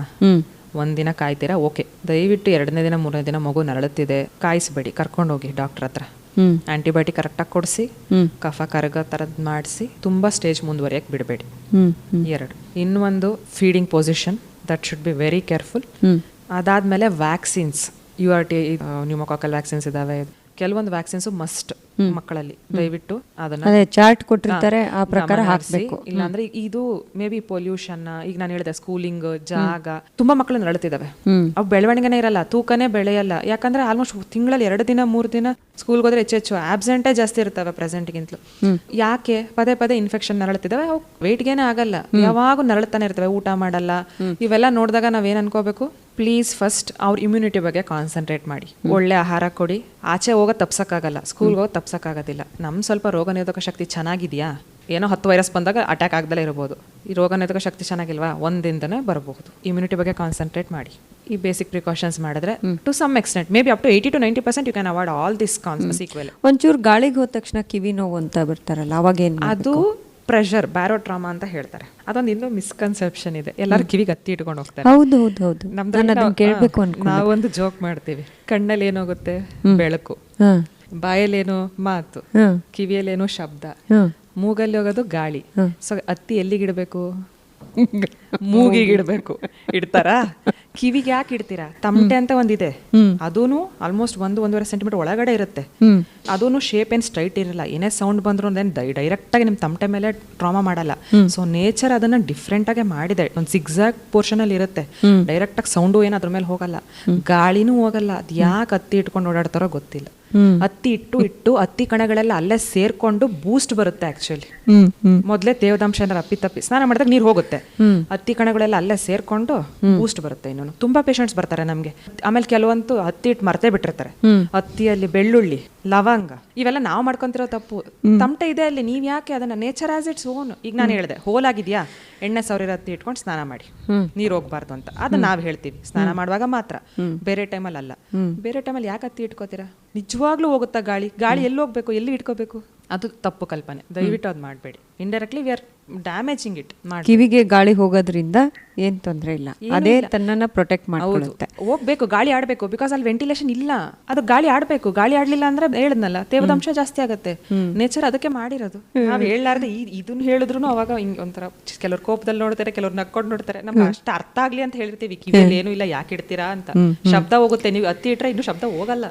ಒಂದಿನ ಕಾಯ್ತೀರಾ? ಓಕೆ ದಯವಿಟ್ಟು ಎರಡನೇ ದಿನ ಮೂರನೇ ದಿನ ಮಗು ನರಳುತ್ತಿದೆ ಕಾಯಿಸಬೇಡಿ. ಕರ್ಕೊಂಡು ಹೋಗಿ ಡಾಕ್ಟರ್ ಹತ್ರ. ಹ್ಮ್. ಆಂಟಿಬಯೋಟಿಕ್ ಕರೆಕ್ಟಾಗಿ ಕೊಡಿಸಿ ಹ್ಮ್. ಕಫ ಕರಗ ಥರದ್ದು ಮಾಡಿಸಿ ತುಂಬ ಸ್ಟೇಜ್ ಮುಂದುವರಿಯಕ್ಕೆ ಬಿಡಬೇಡಿ. ಹ್ಮ್ ಹ್ಮ್. ಎರಡು. ಇನ್ನೊಂದು feeding position that should be very careful hmm. ಅದಾದ್ಮೇಲೆ vaccines you are T pneumococcal vaccines ಇದಾವೆ. ಕೆಲವೊಂದು ವ್ಯಾಕ್ಸಿನ್ಸ್ ಮಸ್ಟ್ ಮಕ್ಕಳಲ್ಲಿ. ದಯವಿಟ್ಟು ಅದನ್ನ ಅದೇ ಚಾರ್ಟ್ ಕೊಟ್ಟಿರ್ತಾರೆ ಆ ಪ್ರಕಾರ ಹಾಕಬೇಕು. ಇಲ್ಲಾಂದ್ರೆ ಇದು ಮೇ ಬಿ ಪೊಲ್ಯೂಷನ್ ಈಗ ನಾನು ಹೇಳಿದೆ ಸ್ಕೂಲಿಂಗ್ ಜಾಗ ತುಂಬಾ ಮಕ್ಕಳು ನರಳ್ತಿದಾವೆ. ಹ್ಮ್. ಅವು ಬೆಳವಣಿಗೆನೇ ಇರಲ್ಲ ತೂಕನೇ ಬೆಳೆಯಲ್ಲ. ಯಾಕಂದ್ರೆ ಆಲ್ಮೋಸ್ಟ್ ತಿಂಗಳಲ್ಲಿ ಎರಡು ದಿನ ಮೂರು ದಿನ ಸ್ಕೂಲ್ಗೆ ಹೋದ್ರೆ ಹೆಚ್ಚೆಚ್ಚು ಆಬ್ಸೆಂಟೇ ಜಾಸ್ತಿ ಇರ್ತವೆ ಪ್ರೆಸೆಂಟ್ಗಿಂತಲೂ ಯಾಕೆ? ಪದೇ ಪದೇ ಇನ್ಫೆಕ್ಷನ್ ನರಳುತ್ತಿದ್ದಾವೆ ಅವು ವೇಟ್ಗೇನೆ ಆಗಲ್ಲ. ಯಾವಾಗೂ ನರಳ್ತಾನೆ ಇರ್ತವೆ ಊಟ ಮಾಡಲ್ಲ. ಇವೆಲ್ಲ ನೋಡಿದಾಗ ನಾವೇನ್ ಅನ್ಕೋಬೇಕು? ಪ್ಲೀಸ್ ಫಸ್ಟ್ ಅವ್ರ ಇಮ್ಯುನಿಟಿ ಬಗ್ಗೆ ಕಾನ್ಸಂಟ್ರೇಟ್ ಮಾಡಿ. ಒಳ್ಳೆ ಆಹಾರ ಕೊಡಿ. ಆಚೆ ಹೋಗೋದು ತಪ್ಸಕ್ಕಾಗಲ್ಲ. ಸ್ಕೂಲ್ಗೆ ಹೋಗಿ ತಪ್ಸಕ್ಕಾಗೋದಿಲ್ಲ. ನಮ್ಮ ಸ್ವಲ್ಪ ರೋಗ ನಿರೋಧಕ ಶಕ್ತಿ ಚೆನ್ನಾಗಿದೆಯಾ? ಏನೋ ಹತ್ತು ವೈರಸ್ ಬಂದಾಗ ಅಟ್ಯಾಕ್ ಆಗದಲ್ಲೇ ಇರ್ಬೋದು. ಈ ರೋಗ ನಿರೋಧಕ ಶಕ್ತಿ ಚೆನ್ನಾಗಿಲ್ವಾ? ಒಂದಿಂದನೇ ಬರಬಹುದು. ಇಮ್ಯುನಿಟಿ ಬಗ್ಗೆ ಕಾನ್ಸಂಟ್ರೇಟ್ ಮಾಡಿ. ಈ ಬೇಸಿಕ್ ಪ್ರಿಕಾಷನ್ಸ್ ಮಾಡಿದ್ರೆ to some extent may be up to eighty to ninety percent you can avoid all this consequence ಒಂಚೂರು ಗಾಳಿಗೆ ಹೋದ ತಕ್ಷಣ ಕಿವಿ ನೋವು ಅಂತ ಬರ್ತಾರಲ್ಲ ಅವಾಗೇನು ಅದು ಪ್ರೆಷರ್ ಬ್ಯಾರೋ ಡ್ರಾಮಾ ಅಂತ ಹೇಳ್ತಾರೆ. ಅದೊಂದು ಇನ್ನೂ ಮಿಸ್ಕನ್ಸೆಪ್ಷನ್ ಇದೆ. ಎಲ್ಲರೂ ಕಿವಿಗೆ ಹತ್ತಿ ಇಟ್ಕೊಂಡು ಹೋಗ್ತಾರೆ. ಹೌದು ಹೌದು ಹೌದು. ಕೇಳಬೇಕು ನಾವೊಂದು ಜೋಕ್ ಮಾಡ್ತೀವಿ. ಕಣ್ಣಲ್ಲಿ ಏನೋಗುತ್ತೆ ಬೆಳಕು. ಬಾಯಲ್ಲಿ ಬಾಯಲ್ಲೇನೋ ಮಾತು. ಕಿವಿಯಲ್ಲೇನೋ ಶಬ್ದ. ಮೂಗಲ್ಲಿ ಹೋಗೋದು ಗಾಳಿ. ಸೊ ಹತ್ತಿ ಎಲ್ಲಿಗಿಡ್ಬೇಕು ಮೂಗಿಗಿಡ್ಬೇಕು ಇಡ್ತಾರಾ? ಕಿವಿಗೆ ಯಾಕೆ ಇಡ್ತೀರಾ? ತಮಟೆ ಅಂತ ಒಂದಿದೆ. ಅದೂನು ಆಲ್ಮೋಸ್ಟ್ ಒಂದು ಒಂದೂವರೆ ಸೆಂಟಿಮೀಟರ್ ಒಳಗಡೆ ಇರುತ್ತೆ. ಅದೂ ಅದೂನು ಶೇಪ್ ಏನು ಸ್ಟ್ರೈಟ್ ಇರಲ್ಲ. ಏನೇ ಸೌಂಡ್ ಬಂದ್ರು ಡೈರೆಕ್ಟ್ ಆಗಿ ನಿಮ್ಮ ತಮಟೆ ಮೇಲೆ ಟ್ರಾಮಾ ಮಾಡಲ್ಲ. ಸೊ ನೇಚರ್ ಅದನ್ನ ಡಿಫ್ರೆಂಟ್ ಆಗಿ ಮಾಡಿದೆ. ಒಂದು ಸಿಗ್ಸಾಕ್ ಪೋರ್ಷನ್ ಅಲ್ಲಿ ಇರುತ್ತೆ. ಡೈರೆಕ್ಟ್ ಆಗಿ ಸೌಂಡು ಏನು ಅದ್ರ ಮೇಲೆ ಹೋಗಲ್ಲ. ಗಾಳಿನೂ ಹೋಗಲ್ಲ. ಅದು ಯಾಕೆ ಹತ್ತಿ ಇಟ್ಕೊಂಡು ಓಡಾಡ್ತಾರೋ ಗೊತ್ತಿಲ್ಲ. ಹತ್ತಿ ಇಟ್ಟು ಇಟ್ಟು ಹತ್ತಿ ಕಣಗಳೆಲ್ಲ ಅಲ್ಲೇ ಸೇರ್ಕೊಂಡು ಬೂಸ್ಟ್ ಬರುತ್ತೆ ಆಕ್ಚುಲಿ ಮೊದಲೇ ತೇವದಾಂಶ ಏನಾರ ಅಪ್ಪಿ ತಪ್ಪಿ ಸ್ನಾನ ಮಾಡಿದಾಗ ನೀರು ಹೋಗುತ್ತೆ. ಹತ್ತಿ ಕಣಗಳೆಲ್ಲ ಅಲ್ಲೇ ಸೇರ್ಕೊಂಡು ಬೂಸ್ಟ್ ಬರುತ್ತೆ ಇನ್ನೊಂದು ತುಂಬಾ ಪೇಷಂಟ್ಸ್ ಬರ್ತಾರೆ ನಮ್ಗೆ. ಆಮೇಲೆ ಕೆಲವಂತೂ ಹತ್ತಿ ಇಟ್ಟು ಮರ್ತೇ ಬಿಟ್ಟಿರ್ತಾರೆ. ಹತ್ತಿಯಲ್ಲಿ ಬೆಳ್ಳುಳ್ಳಿ. ಲವಂಗ. ಇವೆಲ್ಲ ನಾವು ಮಾಡ್ಕೊಂತಿರೋ ತಪ್ಪು. ತಮಟೆ ಇದೆ ಅಲ್ಲಿ ನೀವು ಯಾಕೆ ಅದನ್ನ ನೇಚರ್ ಆಸ್ ಇಟ್ಸ್ ಓನ್ ಈಗ ನಾನು ಹೇಳಿದೆ ಹೋಲಾಗಿದ್ಯಾ ಎಣ್ಣೆ ಸಾವಿರತ್ತಿ ಇಟ್ಕೊಂಡು ಸ್ನಾನ ಮಾಡಿ. ನೀರು ಹೋಗ್ಬಾರ್ದು ಅಂತ. ಅದನ್ನ ನಾವ್ ಹೇಳ್ತೀವಿ. ಸ್ನಾನ ಮಾಡುವಾಗ ಮಾತ್ರ. ಬೇರೆ ಟೈಮಲ್ಲಿ ಅಲ್ಲ ಬೇರೆ ಟೈಮಲ್ಲಿ ಯಾಕೆ ಹತ್ತಿ ಇಟ್ಕೋತೀರಾ? ನಿಜವಾಗ್ಲೂ ಹೋಗುತ್ತಾ ಗಾಳಿ? ಗಾಳಿ ಎಲ್ಲಿ ಹೋಗ್ಬೇಕು? ಎಲ್ಲಿ ಇಟ್ಕೋಬೇಕು? ಅದು ತಪ್ಪು ಕಲ್ಪನೆ. ದಯವಿಟ್ಟು ಅದು ಮಾಡಬೇಡಿ. Indirectly we are damaging it ಕಿವಿಗೆ ಗಾಳಿ ಹೋಗೋದ್ರಿಂದ ಏನ್ ತೊಂದರೆ ಇಲ್ಲ. ಅದೇ ತನ್ನನ್ನ ಪ್ರೊಟೆಕ್ಟ್ ಮಾಡ್ಕೊಳ್ಳುತ್ತೆ. ಹೋಗ್ಬೇಕು ಗಾಳಿ ಆಡ್ಬೇಕು ಬಿಕಾಸ್ ಅಲ್ಲಿ ವೆಂಟಿಲೇಷನ್ ಇಲ್ಲ. ಅದು ಗಾಳಿ ಆಡ್ಬೇಕು. ಗಾಳಿ ಆಡ್ಲಿಲ್ಲ ಅಂದ್ರೆ ಹೇಳದ್ನಲ್ಲ ತೇವದಂಶ ಜಾಸ್ತಿ ಆಗುತ್ತೆ. ನೇಚರ್ ಅದಕ್ಕೆ ಮಾಡಿರೋದು. ನಾವು ಹೇಳಲಾರ್ದೆ ಇದನ್ನ ಹೇಳಿದ್ರು ಅವಾಗ ಹಿಂಗ್ ಒಂಥರ ಕೆಲವ್ರು ಕೋಪದಲ್ಲಿ ನೋಡ್ತಾರೆ ಕೆಲವ್ರು ನಕ್ಕೊಂಡು ನೋಡ್ತಾರೆ. ನಮ್ಗೆ ಅಷ್ಟು ಅರ್ಥ ಆಗ್ಲಿ ಅಂತ ಹೇಳಿರ್ತೀವಿ ಕಿವಿಯಲ್ಲಿ ಏನು ಇಲ್ಲ ಯಾಕೆ ಇಡ್ತೀರಾ ಅಂತ. ಶಬ್ದ ಹೋಗುತ್ತೆ. ನೀವು ಅತ್ತಿ ಇಟ್ರೆ ಇನ್ನು ಶಬ್ದ ಹೋಗಲ್ಲ.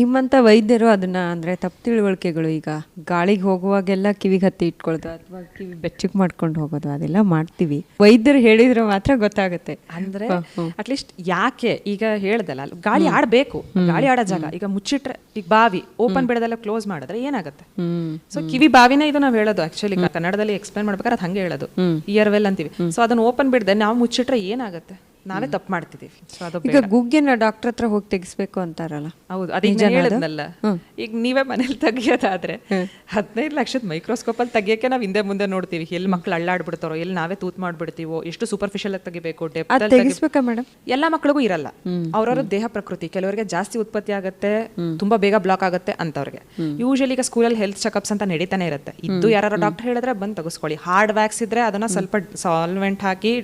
ನಿಮ್ಮಂತ ವೈದ್ಯರು ಅದನ್ನ ಅಂದ್ರೆ ತಪ್ಪು ತಿಳುವಳಿಕೆಗಳು ಈಗ ಗಾಳಿಗೆ ಹೋಗುವಾಗೆಲ್ಲ ಕಿವಿಗೆ ಹತ್ತಿ ಇಟ್ಕೊಳ್ಳೋದು ಅಥವಾ ಕಿವಿ ಬೆಚ್ಚಗ್ ಮಾಡ್ಕೊಂಡು ಹೋಗೋದು ಅದೆಲ್ಲ ಮಾಡ್ತೀವಿ. ವೈದ್ಯರು ಹೇಳಿದ್ರೆ ಮಾತ್ರ ಗೊತ್ತಾಗುತ್ತೆ. ಅಂದ್ರೆ ಅಟ್ಲೀಸ್ಟ್ ಯಾಕೆ? ಈಗ ಹೇಳ್ದಲ್ಲ ಗಾಳಿ ಆಡ್ಬೇಕು. ಗಾಳಿ ಆಡೋ ಜಾಗ. ಈಗ ಮುಚ್ಚಿಟ್ರೆ ಈಗ ಬಾವಿ ಓಪನ್ ಬಿಡದೆಲ್ಲ ಕ್ಲೋಸ್ ಮಾಡಿದ್ರೆ ಏನಾಗುತ್ತೆ? ಸೊ ಕಿವಿ ಬಾವಿನ ಇದು ನಾವು ಹೇಳೋದು ಆಕ್ಚುಲಿ ಕನ್ನಡದಲ್ಲಿ ಎಕ್ಸ್ಪ್ಲೈನ್ ಮಾಡ್ಬೇಕಾದ್ರೆ ಅದು ಹಂಗೆ ಹೇಳೋದು. ಇಯರ್ ವೆಲ್ ಅಂತೀವಿ. ಸೊ ಅದನ್ನ ಓಪನ್ ಬಿಡದೆ ನಾವು ಮುಚ್ಚಿಟ್ರೆ ಏನಾಗುತ್ತೆ? ನಾವೇ ತಪ್ಪು ಮಾಡ್ತಿದ್ದೀವಿ. ಸೊ ಅದು ಈಗ ಗುಗ್ಗಿನ ಡಾಕ್ಟರ್ ಹತ್ರ ಹೋಗಿ ತೆಗಿಸ್ಬೇಕು ಅಂತಾರಲ್ಲ? ಹೌದು ಅದೀಗ ಹೇಳಿದ್ನಲ್ಲ. ಈಗ ನೀವೇ ಮನೇಲಿ ತೆಗಿಯೋದಾದ್ರೆ ಹದಿನೈದು ಲಕ್ಷದ ಮೈಕ್ರೋಸ್ಕೋಪ್ ಅಲ್ಲಿ ತೆಗಿಯಕ್ಕೆ ನಾವು ಹಿಂದೆ ಮುಂದೆ ನೋಡ್ತೀವಿ. ಎಲ್ಲಿ ಮಕ್ಳು ಅಳ್ಳಾಡ್ಬಿಡ್ತಾರೋ ಎಲ್ಲಿ ನಾವೇ ತೂತ್ ಮಾಡ್ಬಿಡ್ತೀವೋ ಎಷ್ಟು ಸೂಪರ್ಫಿಷಿಯಲ್ ಆಗಿ ತೆಗಿಬೇಕು ತೆಗಿಸ್ಬೇಕಾ ಮೇಡಮ್ ಎಲ್ಲ ಮಕ್ಳಿಗೂ ಇರಲ್ಲ. ಅವ್ರವ್ರ ದೇಹ ಪ್ರಕೃತಿ ಕೆಲವರಿಗೆ ಜಾಸ್ತಿ ಉತ್ಪತ್ತಿ ಆಗುತ್ತೆ ತುಂಬಾ ಬೇಗ ಬ್ಲಾಕ್ ಆಗುತ್ತೆ ಅಂತವ್ರಿಗೆ. ಯೂಶಲಿ ಈಗ ಸ್ಕೂಲಲ್ಲಿ ಹೆಲ್ತ್ ಚೆಕಪ್ಸ್ ಅಂತ ನಡೀತಾನೆ ಇರುತ್ತೆ. ಇದ್ದು ಯಾರು ಡಾಕ್ಟರ್ ಹೇಳಿದ್ರೆ ಬಂದು ತೆಗಿಸ್ಕೊಳ್ಳಿ. ಹಾರ್ಡ್ ವ್ಯಾಕ್ಸ್ ಇದ್ರೆ ಅದನ್ನ ಸ್ವಲ್ಪ ಸಾಲ್ವೆಂಟ್ ಹಾಕಿ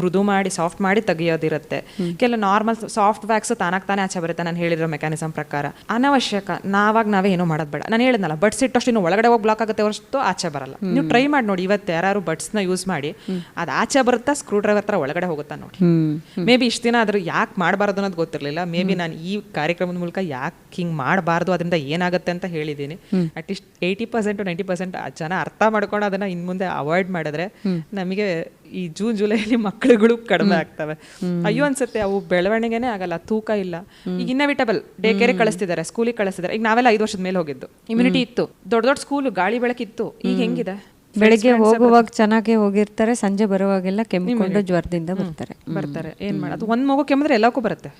ಮೃದು ಮಾಡಿ ಸಾಫ್ಟ್ ಮಾಡಿ ತೆಗಿಯೋದಿರುತ್ತೆ. ಕೆಲವು ನಾರ್ಮಲ್ ಸಾಫ್ಟ್ ವ್ಯಾಕ್ಸ್ ತಾನಾಗ್ ತಾನೇ ಆಚೆ ಬರುತ್ತೆ ನಾನು ಹೇಳಿರೋ ಮೆಕ್ಯಾನಿಸಮ್ ಪ್ರಕಾರ. ಅನವಶ್ಯಕ ನಾವಾಗ ನಾವೇ ಏನೂ ಮಾಡೋದು ಬೇಡ. ನಾನು ಹೇಳಿದ್ನಲ್ಲ ಬಡ್ಸ್ ಇಟ್ಟಷ್ಟು ಇನ್ನು ಒಳಗಡೆ ಹೋಗಿ ಬ್ಲಾಕ್ ಆಗುತ್ತೆ ಹೊರತು ಆಚೆ ಬರಲ್ಲ. ನೀವು ಟ್ರೈ ಮಾಡಿ ನೋಡಿ ಇವತ್ತು ಯಾರು ನ ಯೂಸ್ ಮಾಡಿ ಅದು ಆಚೆ ಬರುತ್ತಾ ಸ್ಕ್ರೂ ಡ್ರೈವರ್ ಹತ್ರ ಒಳಗಡೆ ಹೋಗುತ್ತಾ ನೋಡಿ. ಮೇ ಬಿ ಇಷ್ಟು ದಿನ ಆದ್ರೂ ಯಾಕೆ ಮಾಡಬಾರ್ದು ಅನ್ನೋದು ಗೊತ್ತಿರಲಿಲ್ಲ. ಮೇ ಬಿ ನಾನು ಈ ಕಾರ್ಯಕ್ರಮದ ಮೂಲಕ ಯಾಕೆ ಹಿಂಗೆ ಮಾಡಬಾರ್ದು ಅದರಿಂದ ಏನಾಗುತ್ತೆ ಅಂತ ಹೇಳಿದ್ದೀನಿ at least eighty percent ninety percent ಜನ ಅರ್ಥ ಮಾಡ್ಕೊಂಡು ಅದನ್ನ ಇನ್ನು ಮುಂದೆ ಅವಾಯ್ಡ್ ಮಾಡಿದ್ರೆ ನಮಗೆ ಈ ಜೂನ್ ಜುಲೈಲಿ ಮಕ್ಕಳುಗಳು ಕಡಿಮೆ ಆಗ್ತವೆ. ಅಯ್ಯೋ ಅನ್ಸುತ್ತೆ ಅವು ಬೆಳವಣಿಗೆನೆ ಆಗಲ್ಲ ತೂಕ ಇಲ್ಲ. ಈಗ ಇನ್ನವಿಟಬಲ್ ಡೇ ಕೇರ್ ಕಳಿಸ್ತಿದ್ದಾರೆ ಸ್ಕೂಲಿಗೆ ಕಳಿಸ್ತಿದ್ದಾರೆ. ಈಗ ನಾವೆಲ್ಲ ಐದು ವರ್ಷದ ಮೇಲೆ ಹೋಗಿದ್ದು. ಇಮ್ಯುನಿಟಿ ಇತ್ತು. ದೊಡ್ಡ ದೊಡ್ಡ ಸ್ಕೂಲು ಗಾಳಿ ಬೆಳಕಿತ್ತು. ಈಗ ಹೆಂಗಿದೆ? ಬೆಳಿಗ್ಗೆ ಹೋಗುವಾಗ ಚೆನ್ನಾಗಿ ಹೋಗಿರ್ತಾರೆ ಸಂಜೆ ಬರುವಾಗೆಲ್ಲ ಕೆಮ್ಮಿಕೊಂಡು ಜ್ವರದಿಂದ ಬರ್ತಾರೆ. ಬರ್ತಾರೆ. ಏನ್ ಮಾಡೋದು? ಒಂದ್ ಮಗು ಕೆಮ್ಮಿದ್ರೆ ಎಲ್ಲಕ್ಕೂ ಬರುತ್ತೆ.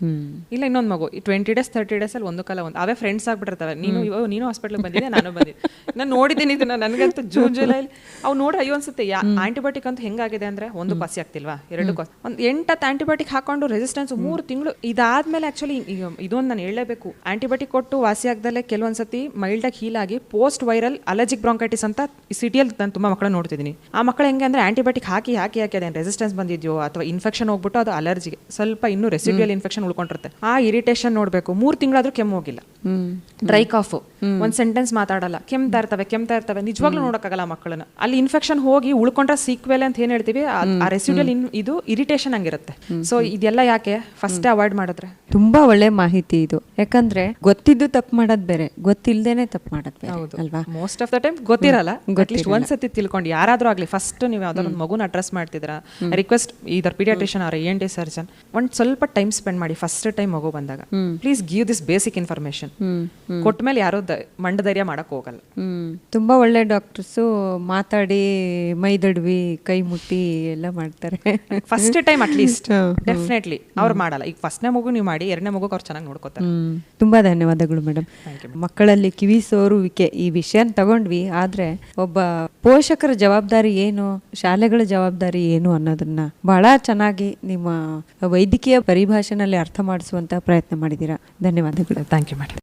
ಇಲ್ಲ ಇನ್ನೊಂದ್ ಮಗು. ಟ್ವೆಂಟಿ ಡೇಸ್ ತರ್ಟಿ ಡೇಸ್ ಅಲ್ಲಿ ಒಂದು ಕಾಲ ಒಂದು. ಅವೇ ಫ್ರೆಂಡ್ಸ್ ಆಗ್ಬಿಟ್ಟಿರ್ತಾರೆ ನೀನು ಇವಾಗ ನೀನು ಹಾಸ್ಪಿಟಲ್ ಬಂದಿದ್ದೆ ನಾನು ಬಂದಿದ್ದೆ. ನಾನು ನೋಡಿದ್ದೀನಿ ಇದನ್ನ. ನನಗಂತೂ ಜೂನ್ ಜುಲೈ ಅವು ನೋಡಿ ಅಯ್ಯೋ ಅನ್ಸುತ್ತೆ. ಆಂಟಿಬಯೋಟಿಕ್ ಅಂತ ಹೆಂಗಾಗಿದೆ ಅಂದ್ರೆ ಒಂದು ಪಾಸಿ ಆಗ್ತಿಲ್ವಾ? ಎರಡು ಕಾಸ್ ಒಂದು ಎಂಟತ್ತು ಆಂಟಿಬಯೋಟಿಕ್ ಹಾಕೊಂಡು ರೆಸಿಸ್ಟೆನ್ಸ್ ಮೂರು ತಿಂಗಳು ಇದಾದ್ಮೇಲೆ ಆಕ್ಚುಲಿ ಇದೊಂದು ನಾನು ಹೇಳಲೇಬೇಕು. ಆಂಟಿಬಯೋಟಿಕ್ ಕೊಟ್ಟು ವಾಸಿ ಆಗ್ದಲ್ಲೇ ಕೆಲವೊಂದ್ಸತಿ ಮೈಲ್ಡ್ ಆಗಿ ಹೀಲ್ ಆಗಿ ಪೋಸ್ಟ್ ವೈರಲ್ ಅಲರ್ಜಿಕ್ ಬ್ರಾಂಕೈಟಿಸ್ ಅಂತ ಸಿಟಿಯಲ್ಲಿ ನಾನು ತುಂಬಾ ಮಕ್ಕಳು ನೋಡ್ತಿದ್ದೀನಿ. ಆ ಮಕ್ಕಳು ಹೆಂಗೆ ಅಂದ್ರೆ ಆಂಟಿಬಯೋಟಿಕ್ ಹಾಕಿ ಹಾಕಿ ಹಾಕಿ ಅದೇನು ರೆಸಿಸ್ಟೆನ್ಸ್ ಬಂದಿದ್ಯೋ ಅಥವಾ ಇನ್ಫೆಕ್ಷನ್ ಹೋಗ್ಬಿಟ್ಟು ಅದು ಅಲರ್ಜಿ ಸ್ವಲ್ಪ ಇನ್ನೂ ರೆಸಿಡ್ಯೂಯಲ್ ಇನ್ಫೆಕ್ಷನ್ ಉಳ್ಕೊಂಡಿರುತ್ತೆ. ಆ ಇರಿಟೇಷನ್ ನೋಡಬೇಕು. ಮೂರು ತಿಂಗಳಾದರೂ ಕೆಮ್ಮು ಹೋಗಿಲ್ಲ. Dry calf. ಒಂದ್ ಸೆಂಟೆನ್ಸ್ ಮಾತಾಡಲ್ಲ. ಕೆಮ್ತಾ ಇರ್ತವೆ ಕೆಮ್ತಾ ಇರ್ತವೆ. ನಿಜವಾಗ್ಲೂ ನೋಡಕ್ಕಾಗಲ್ಲ ಮಕ್ಕಳನ್ನ. ಅಲ್ಲಿ ಇನ್ಫೆಕ್ಷನ್ ಹೋಗಿ ಉಳ್ಕೊಂಡ್ರೆ ಸೀಕ್ವೆಲ್ ಅಂತ ಏನ್ ಹೇಳ್ತೀವಿ? ಆ- ರೆಸಿಡ್ಯೂಯಲ್ ಇದು ಇರಿಟೇಷನ್ ಆಗಿರುತ್ತೆ ಸೊ ಇದೆಲ್ಲ ಯಾಕೆ? ಫಸ್ಟ್ ಅವಾಯ್ಡ್ ಮಾಡಿದ್ರೆ. ತುಂಬಾ ಒಳ್ಳೆ ಮಾಹಿತಿ ಇದು. ಯಾಕಂದ್ರೆ ಗೊತ್ತಿದ್ದು ತಪ್ಪು ಮಾಡೋದ್ ಬೇರೆ ಗೊತ್ತಿಲ್ಲದೇನೆ ತಪ್ಪು ಮಾಡೋದ್ ಬೇರೆ ಅಲ್ವಾ? ಮೋಸ್ಟ್ ಆಫ್ ದ ಟೈಮ್ ಗೊತ್ತಿರಲ್ಲ. ಅಟ್ಲೀಸ್ಟ್ ಒಂದ್ಸತಿ ತಿಳ್ಕೊಂಡು. ಯಾರಾದ್ರೂ ಆಗಲಿ ಫಸ್ಟ್ ನೀವು ಯಾವ್ದಾದ್ರು ಒಂದು ಮಗುನ ಅಡ್ರೆಸ್ ಮಾಡ್ತಿದ್ದೀರಾ? ರಿಕ್ವೆಸ್ಟ್ ಇದರ ಪೀಡಿಯಾಟ್ರಿಷನ್ ಅವರ ಎನ್ ಡಿ ಸರ್ಜನ್ ಒಂದ್ ಸ್ವಲ್ಪ ಟೈಮ್ ಸ್ಪೆಂಡ್ ಮಾಡಿ ಫಸ್ಟ್ ಟೈಮ್ ಮಗು ಬಂದಾಗ. Please give this basic information ಕೊಟ್ಮೇಲೆ ಯಾರೋ ದ- ಮಂಡ ಧೈರ್ಯ ಮಾಡಕ್ ಹೋಗಲ್ಲ. ಹ್ಮ್ ತುಂಬಾ ಒಳ್ಳೆ ಡಾಕ್ಟರ್ಸು ಮಾತಾಡಿ ಮೈದಡ್ವಿ ಕೈ ಮುಟ್ಟಿ ಎಲ್ಲ ಮಾಡ್ತಾರೆ. ಫಸ್ಟ್ ಟೈಮ್ ಅಟ್ಲೀಸ್ಟ್ ಡೆಫಿನೆಟ್ಲಿ ಅವ್ರು ಮಾಡಲ್ಲ. ಈಗ ಫಸ್ಟ್ನೇ ಮಗು ನೀವು ಮಾಡಿ ಎರಡನೇ ಮಗು ಅವ್ರು ಚೆನ್ನಾಗಿ ನೋಡ್ಕೋತಾರೆ. ತುಂಬಾ ಧನ್ಯವಾದಗಳು ಮೇಡಮ್. ಮಕ್ಕಳಲ್ಲಿ ಕಿವಿ ಸೋರುವಿಕೆ ಈ ವಿಷಯ ತಗೊಂಡ್ವಿ ಆದ್ರೆ ಒಬ್ಬ ಪೋಷಕರ ಜವಾಬ್ದಾರಿ ಏನು ಶಾಲೆಗಳ ಜವಾಬ್ದಾರಿ ಏನು ಅನ್ನೋದನ್ನ ಬಹಳ ಚೆನ್ನಾಗಿ ನಿಮ್ಮ ವೈದ್ಯಕೀಯ ಪರಿಭಾಷೆನಲ್ಲಿ ಅರ್ಥ ಮಾಡಿಸುವಂತ ಪ್ರಯತ್ನ ಮಾಡಿದ್ದೀರಾ. ಧನ್ಯವಾದಗಳು. ಥ್ಯಾಂಕ್ ಯು ಮೇಡಮ್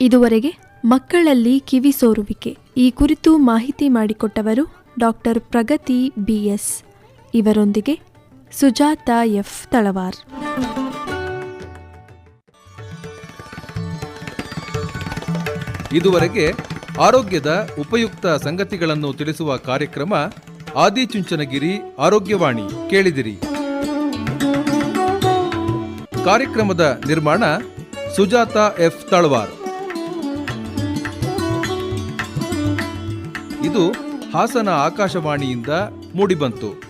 ಇದುವರೆಗೆ ಮಕ್ಕಳಲ್ಲಿ ಕಿವಿ ಸೋರುವಿಕೆ. ಈ ಕುರಿತು ಮಾಹಿತಿ ಮಾಡಿಕೊಟ್ಟವರು ಡಾಕ್ಟರ್ ಪ್ರಗತಿ ಬಿಎಸ್ ಇವರೊಂದಿಗೆ ಸುಜಾತ ಎಫ್ ತಳವಾರ್. ಇದುವರೆಗೆ ಆರೋಗ್ಯದ ಉಪಯುಕ್ತ ಸಂಗತಿಗಳನ್ನು ತಿಳಿಸುವ ಕಾರ್ಯಕ್ರಮ ಆದಿಚುಂಚನಗಿರಿ ಆರೋಗ್ಯವಾಣಿ ಕೇಳಿದಿರಿ. ಕಾರ್ಯಕ್ರಮದ ನಿರ್ಮಾಣ ಸುಜಾತ ಎಫ್ ತಳವಾರ್. ಇದು ಹಾಸನ ಆಕಾಶವಾಣಿಯಿಂದ ಮೂಡಿಬಂತು.